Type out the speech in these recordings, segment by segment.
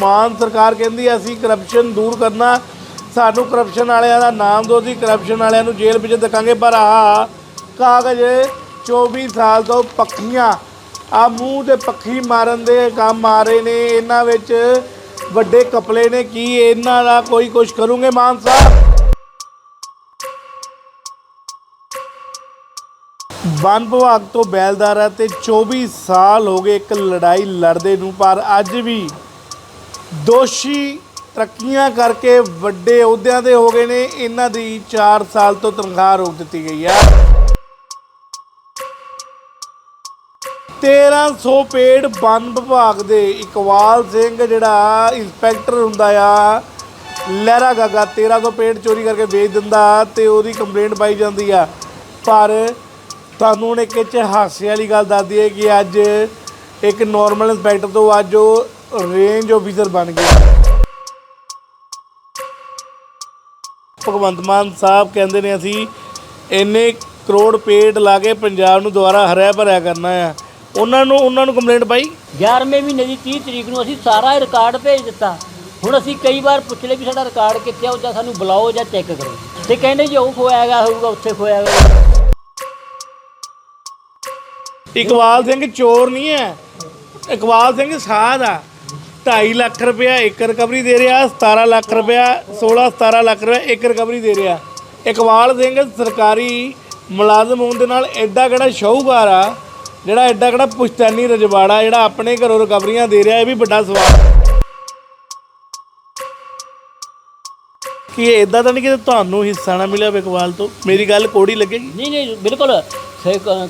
ਮਾਨ ਸਰਕਾਰ ਕਹਿੰਦੀ ਹੈ, ਅਸੀਂ ਕਰਪਸ਼ਨ ਦੂਰ ਕਰਨਾ। ਸਾਨੂੰ ਕਰਪਸ਼ਨ ਵਾਲਿਆਂ ਦਾ ਨਾਮ ਦਿਓ, ਅਸੀਂ ਕਰਪਸ਼ਨ ਵਾਲਿਆਂ ਨੂੰ ਜੇਲ੍ਹ ਵਿੱਚ ਧਕਾਂਗੇ ਪਰ ਆਹ ਕਾਗਜ਼ 24 ਸਾਲ ਤੋਂ ਪੱਖੀਆਂ ਆ ਮੂੰਹ ਤੇ ਪੱਖੀ ਮਾਰਨ ਦੇ ਕੰਮ ਆ ਰਹੇ ਨੇ। ਇਹਨਾਂ ਵਿੱਚ ਵੱਡੇ ਕਪਲੇ ਨੇ। ਕੀ ਇਹਨਾਂ ਦਾ ਕੋਈ ਕੁਝ ਕਰੂਗੇ ਮਾਨ ਸਾਹਿਬ? ਵਨ ਵਿਭਾਗ ਤੋਂ ਬੈਲਦਾਰ ਹੈ ਤੇ 24 ਸਾਲ ਹੋ ਗਏ ਇੱਕ ਲੜਾਈ ਲੜਦੇ ਨੂੰ। ਪਰ ਅੱਜ ਵੀ ਦੋਸ਼ੀ ਤਰੱਕੀਆਂ ਕਰਕੇ ਵੱਡੇ ਅਹੁਦਿਆਂ ਤੇ ਹੋ ਗਏ ਨੇ। ਇਹਨਾਂ ਦੀ 4 ਸਾਲ ਤੋਂ ਤਨਖਾਹ ਰੋਕ ਦਿੱਤੀ ਗਈ ਹੈ। 1300 ਪੇੜ ਵਨ ਵਿਭਾਗ ਦੇ ਇਕਵਾਲ ਸਿੰਘ, ਜਿਹੜਾ ਇੰਸਪੈਕਟਰ ਹੁੰਦਾ ਆ, ਲਹਿਰਾ ਗਾਗਾ 1300 ਪੇੜ ਚੋਰੀ ਕਰਕੇ ਵੇਚ ਦਿੰਦਾ ਤੇ ਉਹਦੀ ਕੰਪਲੇਂਟ ਪਾਈ ਜਾਂਦੀ ਆ। ਪਰ ਤੁਹਾਨੂੰ ਹੁਣ ਇੱਕ ਇਹ ਹਾਸੇ ਵਾਲੀ ਗੱਲ ਦੱਸ ਦਈਏ ਕਿ ਅੱਜ ਇੱਕ ਨਾਰਮਲ ਇੰਸਪੈਕਟਰ ਤੋਂ ਅੱਜ ਉਹ ਰੇਂਜ ਆਫੀਸਰ ਬਣ ਗਿਆ ਭਗਵੰਤ ਮਾਨ ਸਾਹਿਬ ਕਹਿੰਦੇ ਨੇ ਅਸੀਂ ਇੰਨੇ ਕਰੋੜ ਪੇੜ ਲਾ ਕੇ ਪੰਜਾਬ ਨੂੰ ਦੁਬਾਰਾ ਹਰਿਆ ਭਰਿਆ ਕਰਨਾ ਆ। ਉਹਨਾਂ ਨੂੰ ਉਹਨਾਂ ਨੂੰ ਕੰਪਲੇਂਟ ਪਾਈ? 11ਵੇਂ ਮਹੀਨੇ ਦੀ 30 ਤਰੀਕ ਨੂੰ ਅਸੀਂ ਸਾਰਾ ਰਿਕਾਰਡ ਭੇਜ ਦਿੱਤਾ। ਹੁਣ ਅਸੀਂ ਕਈ ਵਾਰ ਪੁੱਛ ਲਏ ਵੀ ਸਾਡਾ ਰਿਕਾਰਡ ਕਿੱਥੇ ਆ ਜਾਂ ਸਾਨੂੰ ਬੁਲਾਓ ਜਾਂ ਚੈੱਕ ਕਰੋ। ਤੇ ਕਹਿੰਦੇ ਜੀ ਉਹ ਖੋਇਆ ਗਿਆ ਹੋਊਗਾ ਉੱਥੇ ਖੋਇਆ ਗਿਆ ਇਕਬਾਲ ਸਿੰਘ ਚੋਰ ਨਹੀਂ ਹੈ। ਇਕਬਾਲ ਸਿੰਘ ਸਾਧ ਆ। 2.5 ਲੱਖ ਰੁਪਇਆ ਇੱਕ ਰਿਕਵਰੀ ਦੇ ਰਿਹਾ 17 ਲੱਖ ਰੁਪਇਆ 16 17 ਲੱਖ ਰੁਪਇਆ ਇੱਕ ਰਿਕਵਰੀ ਦੇ ਰਿਹਾ। ਇਕਬਾਲ ਸਿੰਘ ਸਰਕਾਰੀ ਮੁਲਾਜ਼ਮ ਹੋਣ ਦੇ ਨਾਲ ਐਡਾ ਕਿਹੜਾ ਸ਼ਾਹੂਕਾਰ ਆ, ਜਿਹੜਾ ਐਡਾ ਕਿਹੜਾ ਪੁਸ਼ਤੈਨੀ ਰਜਵਾੜਾ, ਜਿਹੜਾ ਆਪਣੇ ਘਰੋਂ ਰਿਕਵਰੀਆਂ ਦੇ ਰਿਹਾ, ਇਹ ਵੀ ਵੱਡਾ ਸਵਾਲ ਕੀ ਇਹ ਇਦਾਂ ਤਾਂ ਨਹੀਂ ਕਿ ਤੁਹਾਨੂੰ ਹਿੱਸਾ ਨਾ ਮਿਲਿਆ ਹੋਵੇ ਇਕਬਾਲ ਤੋਂ? ਮੇਰੀ ਗੱਲ ਕੋੜੀ ਲੱਗੇਗੀ? ਨਹੀਂ ਨਹੀਂ, ਬਿਲਕੁਲ।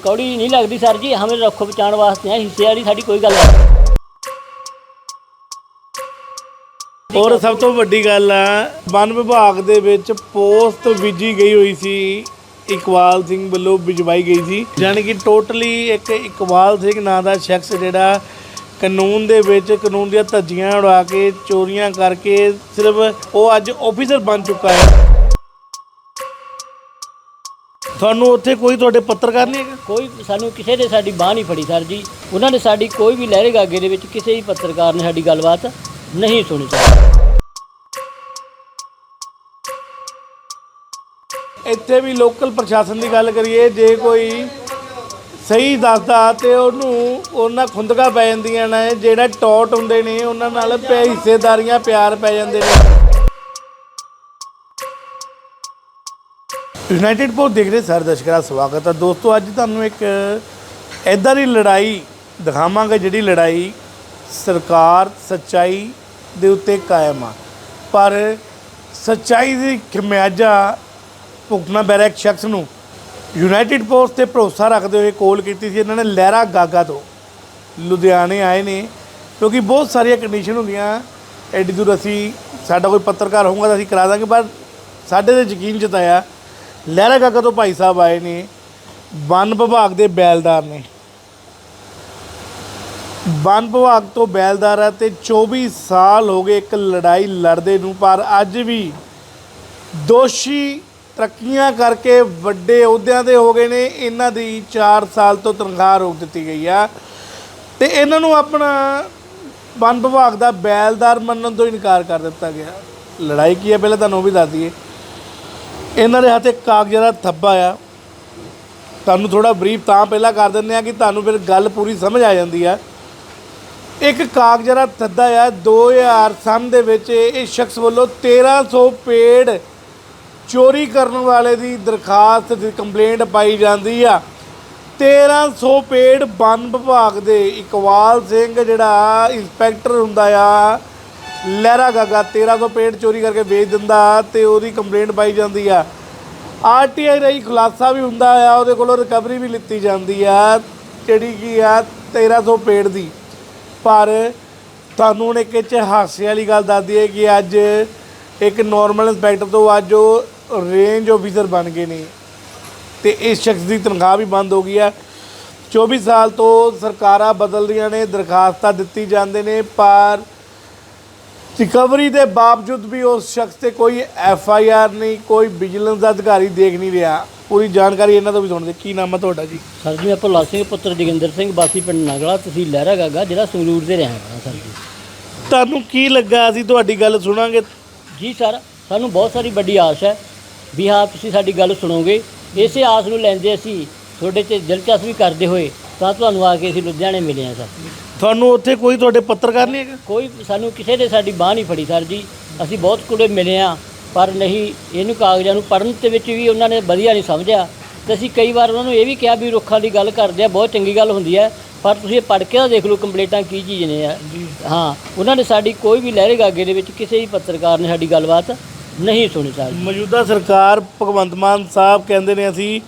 ਕੌੜੀ ਨਹੀਂ ਲੱਗਦੀ, ਸਰ ਜੀ। ਹਮੇ ਰੱਖੋ ਬਚਾਉਣ ਵਾਸਤੇ ਆ ਹਿੱਸੇ ਵਾਲੀ ਸਾਡੀ ਕੋਈ ਗੱਲ ਨਹੀਂ। ਔਰ ਸਭ ਤੋਂ ਵੱਡੀ ਗੱਲ ਆ ਵਨ ਵਿਭਾਗ ਦੇ ਵਿੱਚ ਪੋਸਟ ਬੀਜੀ ਗਈ ਹੋਈ ਸੀ, ਇਕਬਾਲ ਸਿੰਘ ਵੱਲੋਂ ਬਿਜਵਾਈ ਗਈ ਸੀ। ਯਾਨੀ ਕਿ ਟੋਟਲੀ ਇੱਕ ਇਕਬਾਲ ਸਿੰਘ ਨਾਂ ਦਾ ਸ਼ਖਸ ਜਿਹੜਾ ਕਾਨੂੰਨ ਦੇ ਵਿੱਚ, ਕਾਨੂੰਨ ਦੀਆਂ ਧੱਜੀਆਂ ਉਡਾ ਕੇ, ਚੋਰੀਆਂ ਕਰਕੇ ਸਿਰਫ ਉਹ ਅੱਜ ਆਫੀਸਰ ਬਣ ਚੁੱਕਾ ਹੈ। ਤੁਹਾਨੂੰ ਉੱਥੇ ਕੋਈ ਤੁਹਾਡੇ ਪੱਤਰਕਾਰ ਨਹੀਂ ਹੈਗਾ? ਕੋਈ ਸਾਨੂੰ ਕਿਸੇ ਨੇ ਸਾਡੀ ਬਾਹ ਨਹੀਂ ਫੜੀ, ਸਰ ਜੀ। ਉਹਨਾਂ ਨੇ ਸਾਡੀ ਕੋਈ ਵੀ ਲਹਿਰੇਗਾ ਅੱਗੇ ਦੇ ਵਿੱਚ ਕਿਸੇ ਵੀ ਪੱਤਰਕਾਰ ਨੇ ਸਾਡੀ ਗੱਲਬਾਤ ਨਹੀਂ ਸੁਣੀ ਸਰ ਇੱਥੇ ਵੀ ਲੋਕਲ ਪ੍ਰਸ਼ਾਸਨ ਦੀ ਗੱਲ ਕਰੀਏ, ਜੇ ਕੋਈ ਸਹੀ ਦੱਸਦਾ ਤੇ ਉਹਨੂੰ ਉਹਨਾਂ ਖੁੰਦਕਾ ਪੈ ਜਾਂਦੀਆਂ ਨੇ, ਜਿਹੜਾ ਟੌਟ ਹੁੰਦੇ ਨੇ, ਉਹਨਾਂ ਨਾਲ ਪੈ ਹਿੱਸੇਦਾਰੀਆਂ ਪਿਆਰ ਪੈ ਜਾਂਦੇ ਨੇ। ਯੂਨਾਈਟਿਡ ਪੋਸਟ ਦੇਖ ਰਹੇ ਸਾਰੇ ਦਰਸ਼ਕਾਂ ਦਾ ਸਵਾਗਤ ਹੈ। ਦੋਸਤੋ, ਅੱਜ ਤੁਹਾਨੂੰ ਇੱਕ ਐਦਾਂ ਦੀ ਲੜਾਈ ਦਿਖਾਵਾਂਗੇ, ਜਿਹੜੀ ਲੜਾਈ ਸਰਕਾਰ, ਸੱਚਾਈ ਦੇ ਉੱਤੇ ਕਾਇਮ ਆ। ਪਰ ਸੱਚਾਈ ਦੀ ਖਮਿਆਜਾ ਭੁਗਤਣਾ ਪੈ ਰਿਹਾ ਇੱਕ ਸ਼ਖਸ ਨੂੰ। ਯੂਨਾਈਟਿਡ ਪੋਸਟ ਤੇ ਭਰੋਸਾ ਰੱਖਦੇ ਹੋਏ ਕੋਲ ਕੀਤੀ ਸੀ, ਇਹਨਾਂ ਨੇ ਲਹਿਰਾ ਗਾਗਾ ਤੋਂ। ਲੁਧਿਆਣੇ ਆਏ ਨੇ, ਕਿਉਂਕਿ ਬਹੁਤ ਸਾਰੀਆਂ ਕੰਡੀਸ਼ਨ ਹੁੰਦੀਆਂ, ਐਡੀ ਦੂਰ ਅਸੀਂ, ਸਾਡਾ ਕੋਈ ਪੱਤਰਕਾਰ ਹੋਊਗਾ ਤਾਂ ਅਸੀਂ ਕਰਾ ਦਾਂਗੇ, ਪਰ ਸਾਡੇ ਤੇ ਯਕੀਨ ਜਤਾਇਆ, ਲਹਿਰਾ ਗਾਗਾ ਤੋਂ ਭਾਈ ਸਾਹਿਬ ਆਏ ਨੇ, ਵਨ ਵਿਭਾਗ ਦੇ ਬੈਲਦਾਰ ਨੇ। ਵਨ ਵਿਭਾਗ ਤੋਂ ਬੈਲਦਾਰ ਹੈ ਤੇ 24 ਸਾਲ ਹੋ ਗਏ ਇੱਕ ਲੜਾਈ ਲੜਦੇ ਨੂੰ, ਪਰ ਅੱਜ ਵੀ ਦੋਸ਼ੀ ਤਰੱਕੀਆਂ ਕਰਕੇ ਵੱਡੇ ਅਹੁਦਿਆਂ ਦੇ ਹੋ ਗਏ ਨੇ। ਇਹਨਾਂ ਦੀ 4 ਸਾਲ ਤੋਂ ਤਨਖਾਹ ਰੋਕ ਦਿੱਤੀ ਗਈ ਆ। ਤੇ ਇਹਨਾਂ ਨੂੰ ਆਪਣਾ ਵਨ ਵਿਭਾਗ ਦਾ ਬੈਲਦਾਰ ਮੰਨਣ ਤੋਂ ਇਨਕਾਰ ਕਰ ਦਿੱਤਾ ਗਿਆ। ਲੜਾਈ ਕੀ ਹੈ? ਪਹਿਲਾਂ ਤੁਹਾਨੂੰ ਉਹ ਵੀ ਦੱਸ ਦਈਏ। ਇਹਨਾਂ ਦੇ ਹੱਥ ਇੱਕ ਕਾਗਜ਼ਾਂ ਦਾ ਥੱਬਾ ਆ। ਤੁਹਾਨੂੰ ਥੋੜਾ ਬਰੀਫ ਤਾਂ ਪਹਿਲਾਂ ਕਰ ਦਿੰਦੇ ਆ ਕਿ ਤੁਹਾਨੂੰ ਫਿਰ ਗੱਲ ਪੂਰੀ ਸਮਝ ਆ ਜਾਂਦੀ ਆ। ਇੱਕ ਕਾਗਜ਼ਾਂ ਦਾ ਥੱਦਾ ਆ 2000 ਸਨ ਦੇ ਵਿੱਚ ਇਹ ਸ਼ਖਸ ਵੱਲੋਂ 1300 ਪੇੜ ਚੋਰੀ ਕਰਨ ਵਾਲੇ ਦੀ ਦਰਖਾਸਤ ਦੀ ਕੰਪਲੇਂਟ ਪਾਈ ਜਾਂਦੀ ਆ। 1300 ਪੇੜ ਵਨ ਵਿਭਾਗ ਦੇ ਇਕਵਾਲ ਸਿੰਘ ਜਿਹੜਾ ਇੰਸਪੈਕਟਰ ਹੁੰਦਾ ਆ, ਲਹਿਰਾ ਗਾਗਾ 1300 ਪੇੜ ਚੋਰੀ ਕਰਕੇ ਵੇਚ ਦਿੰਦਾ ਤੇ ਉਹਦੀ ਕੰਪਲੇਂਟ ਪਾਈ ਜਾਂਦੀ ਆ। ਆਰਟੀਆਈ ਰਾਹੀਂ ਖੁਲਾਸਾ ਵੀ ਹੁੰਦਾ ਆ, ਉਹਦੇ ਕੋਲੋਂ ਰਿਕਵਰੀ ਵੀ ਲਿੱਤੀ ਜਾਂਦੀ ਆ, ਜਿਹੜੀ ਕੀ ਆ 1300 ਪੇੜ ਦੀ। ਪਰ ਤੁਹਾਨੂੰ ਹੁਣ ਇੱਕ ਇਹ 'ਚ ਹਾਸੇ ਵਾਲੀ ਗੱਲ ਦੱਸਦੀ ਹੈ ਕਿ ਅੱਜ ਇੱਕ ਨਾਰਮਲ ਇੰਸਪੈਕਟਰ ਤੋਂ ਅੱਜ ਉਹ ਰੇਂਜ ਆਫੀਸਰ ਬਣ ਗਏ ਨੇ। ਤੇ ਇਸ ਸ਼ਖਸ ਦੀ ਤਨਖਾਹ ਵੀ ਬੰਦ ਹੋ ਗਈ ਹੈ। 24 ਸਾਲ ਤੋਂ ਸਰਕਾਰਾਂ ਬਦਲ ਰਹੀਆਂ ਨੇ, ਦਰਖਾਸਤਾਂ ਦਿੱਤੀ ਜਾਂਦੇ ਨੇ, ਪਰ ਰਿਕਵਰੀ ਦੇ ਬਾਵਜੂਦ ਵੀ ਉਸ ਸ਼ਖਸ ਤੇ ਕੋਈ ਐਫ ਆਈ ਆਰ ਨਹੀਂ ਕੋਈ ਵਿਜੀਲੈਂਸ ਦਾ ਅਧਿਕਾਰੀ ਦੇਖ ਨਹੀਂ ਰਿਹਾ। ਪੂਰੀ ਜਾਣਕਾਰੀ ਇਹਨਾਂ ਤੋਂ ਵੀ ਸੁਣਦੇ। ਕੀ ਨਾਮ ਹੈ ਤੁਹਾਡਾ ਜੀ? ਸਰ ਜੀ ਮੈਂ ਭੁੱਲਾ ਸਿੰਘ ਪੁੱਤਰ ਜੋਗਿੰਦਰ ਸਿੰਘ ਬਾਸੀ ਪਿੰਡ ਨਗਲਾ ਤੁਸੀਂ ਲਹਿਰਾ ਗਾਗਾ ਜਿਹੜਾ ਸੰਗਰੂਰ ਦੇ ਰਹਿਣ ਵਾਲਾ ਸਰ ਜੀ। ਤੁਹਾਨੂੰ ਕੀ ਲੱਗਾ? ਅਸੀਂ ਤੁਹਾਡੀ ਗੱਲ ਸੁਣਾਂਗੇ। ਜੀ ਸਰ ਸਾਨੂੰ ਬਹੁਤ ਸਾਰੀ ਵੱਡੀ ਆਸ ਹੈ ਵੀ ਹਾਂ ਤੁਸੀਂ ਸਾਡੀ ਗੱਲ ਸੁਣੋਗੇ। ਇਸੇ ਆਸ ਨੂੰ ਲੈਂਦੇ ਅਸੀਂ ਤੁਹਾਡੇ 'ਚ ਦਿਲਚਸਪੀ ਕਰਦੇ ਹੋਏ ਤਾਂ ਤੁਹਾਨੂੰ ਆ ਕੇ ਅਸੀਂ ਲੁਧਿਆਣੇ ਮਿਲੇ ਹਾਂ ਸਰ। ਤੁਹਾਨੂੰ ਉੱਥੇ ਕੋਈ ਤੁਹਾਡੇ ਪੱਤਰਕਾਰ ਨਹੀਂ ਹੈਗਾ? ਕੋਈ ਸਾਨੂੰ ਕਿਸੇ ਨੇ ਸਾਡੀ ਬਾਹ ਨਹੀਂ ਫੜੀ ਸਰ ਜੀ। ਅਸੀਂ ਬਹੁਤ ਕੁੜੇ ਮਿਲੇ ਆ ਪਰ ਨਹੀਂ ਇਹਨੂੰ ਕਾਗਜ਼ਾਂ ਨੂੰ ਪੜਨ ਦੇ ਵਿੱਚ ਵੀ ਉਹਨਾਂ ਨੇ ਵਧੀਆ ਨਹੀਂ ਸਮਝਿਆ। ਤੇ ਅਸੀਂ ਕਈ ਵਾਰ ਉਹਨਾਂ ਨੂੰ ਇਹ ਵੀ ਕਿਹਾ ਵੀ ਰੁੱਖਾਂ ਦੀ ਗੱਲ ਕਰਦੇ ਆ ਬਹੁਤ ਚੰਗੀ ਗੱਲ ਹੁੰਦੀ ਹੈ। ਪਰ ਤੁਸੀਂ ਇਹ ਪੜ੍ਹ ਕੇ ਤਾਂ ਦੇਖ ਲਓ ਕੰਪਲੀਟਾਂ ਕੀ ਚੀਜ਼ ਨੇ ਆ। ਹਾਂ ਉਹਨਾਂ ਨੇ ਸਾਡੀ ਕੋਈ ਵੀ ਲਹਿਰੇ ਗਾਗੇ ਦੇ ਵਿੱਚ ਕਿਸੇ ਵੀ ਪੱਤਰਕਾਰ ਨੇ ਸਾਡੀ ਗੱਲਬਾਤ ਨਹੀਂ ਸੁਣੀ ਸਰ। ਮੌਜੂਦਾ ਸਰਕਾਰ ਭਗਵੰਤ ਮਾਨ ਸਾਹਿਬ ਕਹਿੰਦੇ ਨੇ ਅਸੀਂ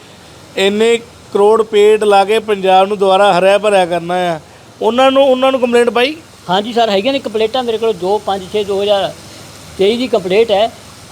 ਇੰਨੇ ਕਰੋੜ ਪੇੜ ਲਾ ਕੇ ਪੰਜਾਬ ਨੂੰ ਦੁਬਾਰਾ ਹਰਿਆ ਭਰਿਆ ਕਰਨਾ ਆ। ਉਹਨਾਂ ਨੂੰ ਉਹਨਾਂ ਨੂੰ ਕੰਪਲੇਂਟ ਪਾਈ ਹਾਂਜੀ ਸਰ ਹੈਗੀਆਂ ਨੇ ਕੰਪਲੇਂਟਾਂ ਮੇਰੇ ਕੋਲ 2 5 6 2023 ਦੀ ਕੰਪਲੇਂਟ ਹੈ।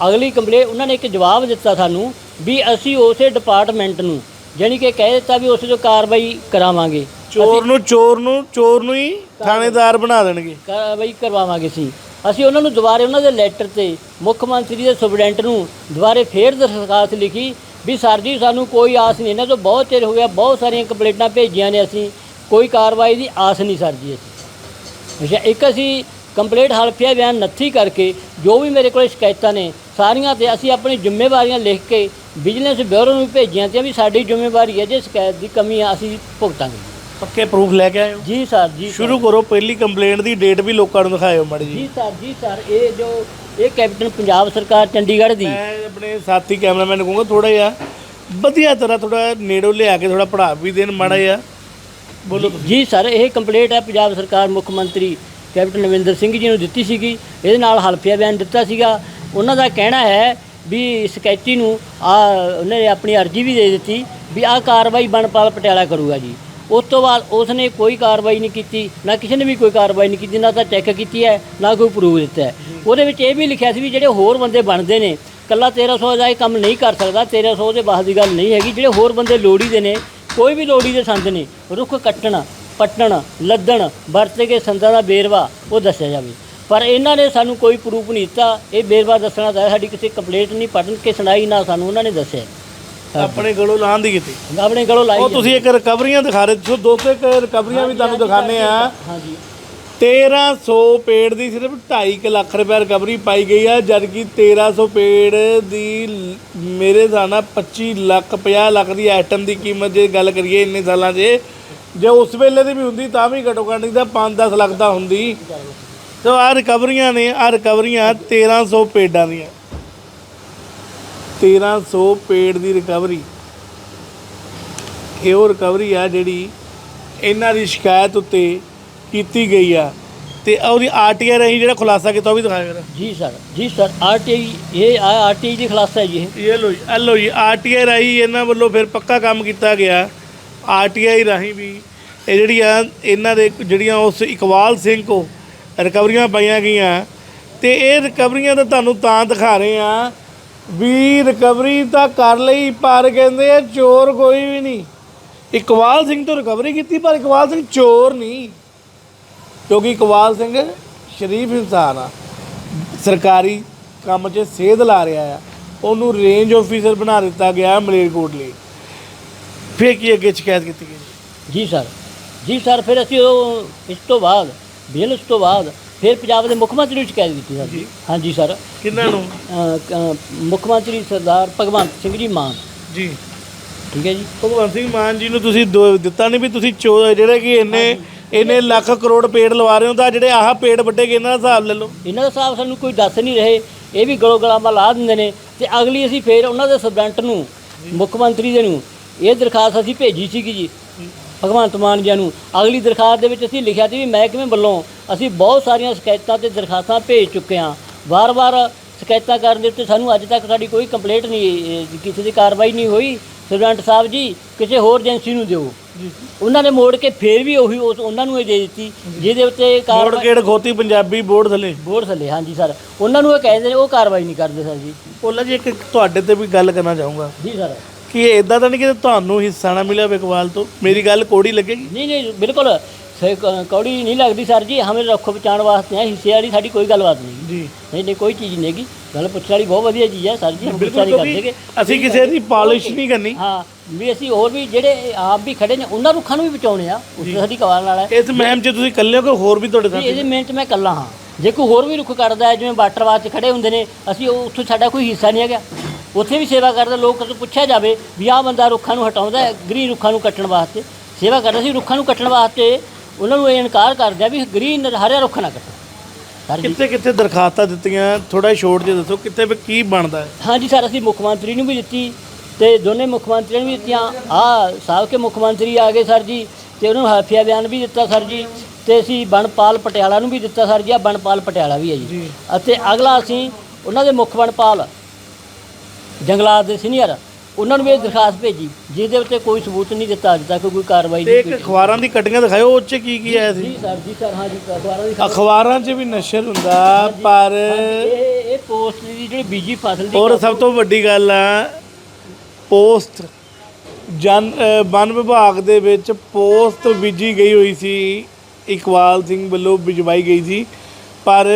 ਅਗਲੀ ਕੰਪਲੇਂਟ ਉਹਨਾਂ ਨੇ ਇੱਕ ਜਵਾਬ ਦਿੱਤਾ ਸਾਨੂੰ ਵੀ ਅਸੀਂ ਉਸੇ ਡਿਪਾਰਟਮੈਂਟ ਨੂੰ ਜਾਣੀ ਕਿ ਕਹਿ ਦਿੱਤਾ ਵੀ ਉਸੇ ਤੋਂ ਕਾਰਵਾਈ ਕਰਾਵਾਂਗੇ। ਚੋਰ ਨੂੰ ਚੋਰ ਨੂੰ ਚੋਰ ਨੂੰ ਹੀ ਥਾਣੇਦਾਰ ਬਣਾ ਦੇਣਗੇ। ਕਾਰਵਾਈ ਕਰਵਾਵਾਂਗੇ ਸੀ ਅਸੀਂ ਉਹਨਾਂ ਨੂੰ ਦੁਬਾਰੇ ਉਹਨਾਂ ਦੇ ਲੈਟਰ ਤੇ ਮੁੱਖ ਮੰਤਰੀ ਦੇ ਸੁਪਰਡੈਂਟ ਨੂੰ ਦੁਬਾਰੇ ਫੇਰ ਦਰਖਾਸਤ ਲਿਖੀ ਵੀ ਸਰ ਜੀ ਸਾਨੂੰ ਕੋਈ ਆਸ ਨਹੀਂ। ਇਹਨਾਂ ਤੋਂ ਬਹੁਤ ਚਿਰ ਹੋ ਗਿਆ ਬਹੁਤ ਸਾਰੀਆਂ ਕੰਪਲੇਂਟਾਂ ਭੇਜੀਆਂ ਨੇ ਅਸੀਂ। ਕੋਈ ਕਾਰਵਾਈ ਦੀ ਆਸ ਨਹੀਂ ਸਰ ਜੀ ਅਸੀਂ। ਅੱਛਾ ਇੱਕ ਅਸੀਂ ਕੰਪਲੀਟ ਹਲਫੀਆ ਬਿਆਨ ਨੱਥੀ ਕਰਕੇ ਜੋ ਵੀ ਮੇਰੇ ਕੋਲ ਸ਼ਿਕਾਇਤਾਂ ਨੇ ਸਾਰੀਆਂ ਤੇ ਅਸੀਂ ਆਪਣੀ ਜ਼ਿੰਮੇਵਾਰੀਆਂ ਲਿਖ ਕੇ ਵਿਜੀਲੈਂਸ ਬਿਊਰੋ ਨੂੰ ਭੇਜੀਆਂ ਤੇ ਵੀ ਸਾਡੀ ਜ਼ਿੰਮੇਵਾਰੀ ਹੈ ਜੇ ਸ਼ਿਕਾਇਤ ਦੀ ਕਮੀ ਆ ਅਸੀਂ ਭੁਗਤਾਂਗੇ। ਪੱਕੇ ਪ੍ਰੂਫ ਲੈ ਕੇ ਆਇਓ ਜੀ ਸਰ ਜੀ ਸਰ। ਸ਼ੁਰੂ ਕਰੋ ਪਹਿਲੀ ਕੰਪਲੇਂਟ ਦੀ ਡੇਟ ਵੀ ਲੋਕਾਂ ਨੂੰ ਦਿਖਾਇਓ ਮਾੜੀ ਜੀ ਜੀ ਸਰ ਜੀ ਸਰ ਇਹ ਜੋ ਇਹ ਕੈਪਟਨ ਪੰਜਾਬ ਸਰਕਾਰ ਚੰਡੀਗੜ੍ਹ ਦੀ। ਮੈਂ ਆਪਣੇ ਸਾਥੀ ਕੈਮਰਾਮੈਨ ਨੂੰ ਕਹੂੰਗਾ ਥੋੜਾ ਜਿਹਾ ਵਧੀਆ ਤਰ੍ਹਾਂ ਥੋੜਾ ਨੇੜੋਂ ਲਿਆ ਕੇ ਥੋੜਾ ਪੜ੍ਹਾ ਵੀ ਦੇਣ ਮਾੜਾ ਜਿਹਾ। ਬੋਲੋ ਜੀ ਸਰ ਇਹ ਕੰਪਲੀਟ ਹੈ ਪੰਜਾਬ ਸਰਕਾਰ ਮੁੱਖ ਮੰਤਰੀ ਕੈਪਟਨ ਅਮਰਿੰਦਰ ਸਿੰਘ ਜੀ ਨੂੰ ਦਿੱਤੀ ਸੀਗੀ। ਇਹਦੇ ਨਾਲ ਹਲਫੀਆ ਬਿਆਨ ਦਿੱਤਾ ਸੀਗਾ। ਉਹਨਾਂ ਦਾ ਕਹਿਣਾ ਹੈ ਵੀ ਸਕੈਚੀ ਨੂੰ ਆ ਉਹਨੇ ਆਪਣੀ ਅਰਜ਼ੀ ਵੀ ਦੇ ਦਿੱਤੀ ਵੀ ਆਹ ਕਾਰਵਾਈ ਬਣਪਾਲ ਪਟਿਆਲਾ ਕਰੂਗਾ ਜੀ। ਉਸ ਤੋਂ ਬਾਅਦ ਉਸਨੇ ਕੋਈ ਕਾਰਵਾਈ ਨਹੀਂ ਕੀਤੀ ਨਾ ਕਿਸੇ ਨੇ ਵੀ ਕੋਈ ਕਾਰਵਾਈ ਨਹੀਂ ਕੀਤੀ ਨਾ ਤਾਂ ਚੈੱਕ ਕੀਤੀ ਹੈ ਨਾ ਕੋਈ ਪ੍ਰੂਫ ਦਿੱਤਾ ਹੈ। ਉਹਦੇ ਵਿੱਚ ਇਹ ਵੀ ਲਿਖਿਆ ਸੀ ਵੀ ਜਿਹੜੇ ਹੋਰ ਬੰਦੇ ਬਣਦੇ ਨੇ ਕੱਲਾ 1300 ਦਾ ਇਹ ਕੰਮ ਨਹੀਂ ਕਰ ਸਕਦਾ 1300 ਦੇ ਬਾਅਦ ਦੀ ਗੱਲ ਨਹੀਂ ਹੈਗੀ ਜਿਹੜੇ ਹੋਰ ਬੰਦੇ ਲੋੜੀ ਦੇ ਨੇ ਕੋਈ ਵੀ ਲੋੜੀ ਦੇ ਸੰਦ ਨੇ ਰੁੱਖ ਕੱਟਣ ਪੱਟਣ ਲੱਦਣ ਵਰਤ ਕੇ ਸੰਦਾਂ ਦਾ ਬੇਰਵਾ ਉਹ ਦੱਸਿਆ ਜਾਵੇ। ਪਰ ਇਹਨਾਂ ਨੇ ਸਾਨੂੰ ਕੋਈ ਪ੍ਰੂਫ ਨਹੀਂ ਦਿੱਤਾ ਇਹ ਬੇਰਵਾ ਦੱਸਣਾ ਤਾਂ ਸਾਡੀ ਕਿਸੇ ਕੰਪਲੇਂਟ ਨਹੀਂ ਪੜਨ ਕੇ ਸੁਣਾਈ ਨਾ ਸਾਨੂੰ ਉਹਨਾਂ ਨੇ ਦੱਸਿਆ। ਆਪਣੇ ਗਲੋਂ ਲਾਣ ਦੀ ਕੀਤੀ। ਆਪਣੇ ਕੋਲੋਂ ਲਾਈ ਉਹ ਤੁਸੀਂ ਇੱਕ ਰਿਕਵਰੀਆਂ ਦਿਖਾ ਰਹੇ ਹੋ ਦੋਸਤੋ ਇੱਕ ਰਿਕਵਰੀਆਂ ਵੀ ਤੁਹਾਨੂੰ ਦਿਖਾਣੇ ਆ ਹਾਂਜੀ 1300 ਪੇੜ ਦੀ ਸਿਰਫ 2.5 ਲੱਖ ਰੁਪਏ ਰਿਕਵਰੀ ਪਾਈ ਗਈ ਆ ਜਦ ਕਿ 1300 ਪੇੜ ਦੀ ਮੇਰੇ ਹਿਸਾਬ ਨਾਲ 25 ਲੱਖ 50 ਲੱਖ ਦੀ ਆਈਟਮ ਦੀ ਕੀਮਤ ਜੇ ਗੱਲ ਕਰੀਏ ਇੰਨੇ ਸਾਲਾਂ 'ਚ ਜੇ ਉਸ ਵੇਲੇ ਦੀ ਵੀ ਹੁੰਦੀ ਤਾਂ ਵੀ ਘਟੋ ਘੱਟ ਨਹੀਂ ਤਾਂ 5-10 ਲੱਖ ਦਾ ਹੁੰਦੀ। ਸੋ ਆ ਰਿਕਵਰੀਆਂ ਨੇ ਆ ਰਿਕਵਰੀਆਂ 1300 ਪੇਡਾਂ ਦੀਆਂ। 1300 ਪੇੜ ਦੀ ਰਿਕਵਰੀ ਇਹ ਉਹ ਰਿਕਵਰੀ ਆ ਜਿਹੜੀ ਇਹਨਾਂ ਦੀ ਸ਼ਿਕਾਇਤ ਉੱਤੇ ਕੀਤੀ ਗਈ ਆ। ਤੇ ਉਹਦੀ ਆਰਟੀਆਈ ਰਹੀ ਜਿਹੜਾ ਖੁਲਾਸਾ ਕੀਤਾ ਉਹ ਵੀ ਦਿਖਾਇਆ ਜਰਾ। ਜੀ ਸਰ ਜੀ ਸਰ ਆਰਟੀਆਈ ਇਹ ਆਰਟੀਆਈ ਦੀ ਖਲਾਸਾ ਹੈ ਜੀ ਇਹ। ਇਹ ਲੋ ਜੀ ਇਹ ਲੋ ਜੀ ਆਰਟੀਆਈ ਰਾਹੀਂ ਇਹਨਾਂ ਵੱਲੋਂ ਫਿਰ ਪੱਕਾ ਕੰਮ ਕੀਤਾ ਗਿਆ। ਆਰਟੀਆਈ ਰਾਹੀਂ ਵੀ ਇਹ ਜਿਹੜੀਆਂ ਇਹਨਾਂ ਦੇ ਜਿਹੜੀਆਂ ਉਸ ਇਕਬਾਲ ਸਿੰਘ ਕੋ ਰਿਕਵਰੀਆਂ ਪਾਈਆਂ ਗਈਆਂ। ਤੇ ਇਹ ਰਿਕਵਰੀਆਂ ਤਾਂ ਤੁਹਾਨੂੰ ਤਾਂ ਦਿਖਾ ਰਹੇ ਆ ਵੀ ਰਿਕਵਰੀ ਤਾਂ ਕਰ ਲਈ, ਪਰ ਕਹਿੰਦੇ ਆ ਚੋਰ ਕੋਈ ਵੀ ਨਹੀਂ। ਇਕਬਾਲ ਸਿੰਘ ਤੋਂ ਰਿਕਵਰੀ ਕੀਤੀ, ਪਰ ਇਕਬਾਲ ਸਿੰਘ ਚੋਰ ਨਹੀਂ। ਕਿਉਂਕਿ ਇਕਬਾਲ ਸਿੰਘ ਸ਼ਰੀਫ ਇਨਸਾਨ ਆ। ਸਰਕਾਰੀ ਕੰਮ 'ਚ ਸੇਧ ਲਾ ਰਿਹਾ ਆ। ਉਹਨੂੰ ਰੇਂਜ ਆਫੀਸਰ ਬਣਾ ਦਿੱਤਾ ਗਿਆ ਮਲੇਰਕੋਟਲੇ ਫਿਰ ਕੀ ਅੱਗੇ ਸ਼ਿਕਾਇਤ ਕੀਤੀ ਗਈ? ਜੀ ਸਰ ਜੀ ਸਰ ਫਿਰ ਅਸੀਂ ਉਹ ਇਸ ਤੋਂ ਬਾਅਦ, ਬਿਲ ਉਸ ਤੋਂ ਬਾਅਦ ਫਿਰ ਪੰਜਾਬ ਦੇ ਮੁੱਖ ਮੰਤਰੀ ਨੂੰ ਸ਼ਿਕਾਇਤ ਕੀਤੀ ਸਰ। ਜੀ। ਹਾਂਜੀ ਸਰ। ਕਿਹਨਾਂ ਨੂੰ? ਅ, ਕ- ਮੁੱਖ ਮੰਤਰੀ ਸਰਦਾਰ ਭਗਵੰਤ ਸਿੰਘ ਜੀ ਮਾਨ। ਜੀ। ਠੀਕ ਹੈ ਜੀ। ਭਗਵੰਤ ਸਿੰਘ ਮਾਨ ਜੀ ਨੂੰ ਤੁਸੀਂ ਦੋ- ਦਿੱਤਾ ਨਹੀਂ ਵੀ ਤੁਸੀਂ ਚੋ- ਜਿਹੜੇ ਕਿ ਇੰਨੇ ਇੰਨੇ ਲੱਖ ਕਰੋੜ ਪੇੜ ਲਵਾ ਰਹੇ ਹੋ ਤਾਂ ਜਿਹੜੇ ਆਹ ਪੇੜ ਵੱਡੇ ਗਏ ਇਹਨਾਂ ਦਾ ਹਿਸਾਬ ਲੈ ਲਓ? ਇਹਨਾਂ ਦਾ ਹਿਸਾਬ ਸਾਨੂੰ ਕੋਈ ਦੱਸ ਨਹੀਂ ਰਹੇ। ਇਹ ਵੀ ਗਲੋ ਗਲਾਮਾ ਲਾ ਦਿੰਦੇ ਨੇ। ਤੇ ਅਗਲੀ ਅਸੀਂ ਫੇਰ ਉਹਨਾਂ ਦੇ ਸਬਡੈਂਟ ਨੂੰ ਮੁੱਖ ਮੰਤਰੀ ਦੇ ਨੂੰ ਇਹ ਦਰਖਾਸਤ ਅਸੀਂ ਭੇਜੀ ਸੀਗੀ ਜੀ। ਭਗਵੰਤ ਮਾਨ ਜੀ ਨੂੰ। ਅਗਲੀ ਦਰਖਾਸਤ ਦੇ ਵਿੱਚ ਅਸੀਂ ਲਿਖਿਆ ਸੀ ਵੀ ਮਹਿਕਮੇ ਵੱਲੋਂ ਅਸੀਂ ਬਹੁਤ ਸਾਰੀਆਂ ਸ਼ਿਕਾਇਤਾਂ ਤੇ ਦਰਖਾਸਤਾਂ ਭੇਜ ਚੁੱਕੇ ਹਾਂ। ਵਾਰ-ਵਾਰ ਸ਼ਿਕਾਇਤਾਂ ਕਰਨ ਦੇ ਉੱਤੇ ਸਾਨੂੰ ਅੱਜ ਤੱਕ ਸਾਡੀ ਕੋਈ ਕੰਪਲੇਂਟ ਨਹੀਂ ਕਿਸੇ ਦੀ ਕਾਰਵਾਈ ਨਹੀਂ ਹੋਈ। ਸਰਵੈਂਟ ਸਾਹਿਬ ਜੀ ਕਿਸੇ ਹੋਰ ਏਜੰਸੀ ਨੂੰ ਦਿਓ। ਉਹਨਾਂ ਨੇ ਮੋੜ ਕੇ ਫੇਰ ਵੀ ਉਹੀ ਉਸ ਉਹਨਾਂ ਨੂੰ ਇਹ ਦੇ ਦਿੱਤੀ ਜਿਹਦੇ ਉੱਤੇ ਮੋੜ ਗੇੜ ਖੋਤੀ ਪੰਜਾਬੀ ਬੋਰਡ ਥੱਲੇ। ਬੋਰਡ ਥੱਲੇ ਹਾਂਜੀ ਸਰ। ਉਹਨਾਂ ਨੂੰ ਇਹ ਕਹਿੰਦੇ ਉਹ ਕਾਰਵਾਈ ਨਹੀਂ ਕਰਦੇ ਸਰ ਜੀ। ਭੋਲਾ ਜੀ ਇੱਕ ਤੁਹਾਡੇ ਤੇ ਵੀ ਗੱਲ ਕਰਨਾ ਚਾਹੂੰਗਾ। ਜੀ ਸਰ। ਕਿ ਇਦਾਂ ਤਾਂ ਨਹੀਂ ਕਿ ਤੁਹਾਨੂੰ ਹਿੱਸਾ ਨਾ ਮਿਲਿਆ ਵਿਕਵਾਲ ਤੋਂ? ਮੇਰੀ ਗੱਲ ਕੋੜੀ ਲੱਗੇਗੀ? ਨਹੀਂ ਨਹੀਂ ਬਿਲਕੁਲ। ਸੇ- ਕੌੜੀ ਨਹੀਂ ਲੱਗਦੀ ਸਰ ਜੀ। ਹਮੇ ਰੱਖੋ ਬਚਾਉਣ ਵਾਸਤੇ ਹੈ ਹਿੱਸੇ ਵਾਲੀ ਸਾਡੀ ਕੋਈ ਗੱਲਬਾਤ ਨਹੀਂ। ਜੀ। ਨਹੀਂ ਨਹੀਂ ਕੋਈ ਚੀਜ਼ ਨਹੀਂ ਹੈਗੀ। ਗੱਲ ਪੁੱਛਣ ਵਾਲੀ ਬਹੁਤ ਵਧੀਆ ਚੀਜ਼ ਹੈ ਸਰ ਜੀ। ਹਮ ਪੁੱਛ ਵਾਲੀ ਕਰ ਦੇਗੇ ਅਸੀਂ ਕਿਸੇ ਦੀ ਪਾਲਿਸ਼ ਨਹੀਂ ਕਰਨੀ। ਹਾਂ ਵੀ ਅਸੀਂ ਹੋਰ ਵੀ ਜਿਹੜੇ ਆਪ ਵੀ ਖੜੇ ਨੇ ਉਹਨਾਂ ਰੁੱਖਾਂ ਨੂੰ ਵੀ ਬਚਾਉਣੇ ਆ। ਉਸ ਸਾਡੀ ਕਵਾਲ ਨਾਲ ਹੈ। ਇਸ ਮਹਿਮ 'ਚ ਤੁਸੀਂ ਇਕੱਲੇ ਹੋ ਕਿ ਹੋਰ ਵੀ ਤੁਹਾਡੇ ਸਾਥੀ ਇਹਦੇ ਮਿਹਨਤ ਮੈਂ ਇਕੱਲਾ ਹਾਂ। ਜੇ ਕੋਈ ਹੋਰ ਵੀ ਰੁੱਖ ਕੱਟਦਾ ਹੈ ਜਿਵੇਂ ਵਾਟਰ ਵਾਚ ਖੜੇ ਹੁੰਦੇ ਨੇ ਅਸੀਂ ਉਹ- ਉੱਥੋਂ ਸਾਡਾ ਕੋਈ ਹਿੱਸਾ ਨਹੀਂ ਹੈਗਾ। ਉੱਥੇ ਵੀ ਸੇਵਾ ਕਰਦਾ ਲੋਕ ਤੋਂ ਪੁੱਛਿਆ ਜਾਵੇ ਵੀ ਆਹ ਬੰਦਾ ਰੁੱਖਾਂ ਨੂੰ ਹਟਾਉਂਦਾ ਹੈ ਗ੍ਰੀਨ ਰੁੱਖਾਂ ਨੂੰ ਕੱਟਣ ਵਾਸਤੇ ਸੇਵਾ ਕਰਦਾ ਸੀ ਰੁੱਖਾਂ ਨੂੰ ਕੱਟਣ ਵਾਸਤੇ ਉਹਨਾਂ ਨੂੰ ਇਹ ਇਨਕਾਰ ਕਰਦੇ ਆ ਵੀ ਗ੍ਰੀਨ ਹਰਿਆ ਰੁੱਖ ਨਾ ਕੱਟੋ। ਕਿੱਥੇ ਕਿੱਥੇ ਦਰਖਾਸਤਾਂ ਦਿੱਤੀਆਂ ਥੋੜਾ ਸ਼ੋਰਟ ਜਿਹਾ ਦੱਸੋ ਕਿੱਥੇ ਵੀ ਕੀ ਬਣਦਾ ਹੈ? ਹਾਂਜੀ ਸਰ ਅਸੀਂ ਮੁੱਖ ਮੰਤਰੀ ਨੂੰ ਵੀ ਦਿੱਤੀ ਤੇ ਦੋਨੇ ਮੁੱਖ ਮੰਤਰੀਆਂ ਨੂੰ ਵੀ ਦਿੱਤੀਆਂ। ਆ ਸਾਬਕੇ ਮੁੱਖ ਮੰਤਰੀ ਆ ਗਏ ਸਰ ਜੀ ਤੇ ਉਹਨਾਂ ਨੂੰ ਹਲਫੀਆ ਬਿਆਨ ਵੀ ਦਿੱਤਾ ਸਰ ਜੀ ਤੇ ਅਸੀਂ ਬਣਪਾਲ ਪਟਿਆਲਾ ਨੂੰ ਵੀ ਦਿੱਤਾ ਸਰ ਜੀ ਆ ਬਣਪਾਲ ਪਟਿਆਲਾ ਵੀ ਹੈ ਜੀ। ਅਤੇ ਅਗਲਾ ਅਸੀਂ ਉਹਨਾਂ ਦੇ ਮੁੱਖ ਬਣਪਾਲ ਜੰਗਲਾਤ ਦੇ ਸੀਨੀਅਰ ਉਹਨਾਂ ਨੂੰ ਵੀ ਇਹ ਦਰਖਾਸਤ ਭੇਜੀ ਜਿਹਦੇ ਉੱਤੇ ਕੋਈ ਸਬੂਤ ਨਹੀਂ ਦਿੱਤਾ ਅੱਜ ਤੱਕ ਕੋਈ ਕਾਰਵਾਈ ਤੇ ਨਹੀਂ ਇੱਕ ਕੀਤੀ। ਅਖਬਾਰਾਂ ਦੀ ਕਟੀਆਂ ਦਿਖਾਇਓ ਉਹ 'ਚ ਕੀ ਕੀ ਆਇਆ ਸੀ? ਜੀ ਸਰ ਜੀ ਸਰ ਹਾਂਜੀ ਅਖਬਾਰਾਂ ਦੀ ਖਬਰ ਅਖਬਾਰਾਂ 'ਚ ਵੀ ਨਸ਼ਰ ਹੁੰਦਾ ਪਰ ਇਹ ਇਹ ਪੋਸਟ ਦੀ ਜਿਹੜੀ ਬੀਜੀ ਫਸਲ ਦੀ ਔਰ ਸਭ ਤੋਂ ਵੱਡੀ ਗੱਲ ਆ ਪੋਸਟ ਜਨ ਅ, ਵਨ ਵਿਭਾਗ ਦੇ ਵਿੱਚ ਪੋਸਟ ਬੀਜੀ ਗਈ ਹੋਈ ਸੀ ਇਕਬਾਲ ਸਿੰਘ ਵੱਲੋਂ ਬਿਜਵਾਈ ਗਈ ਸੀ ਪਰ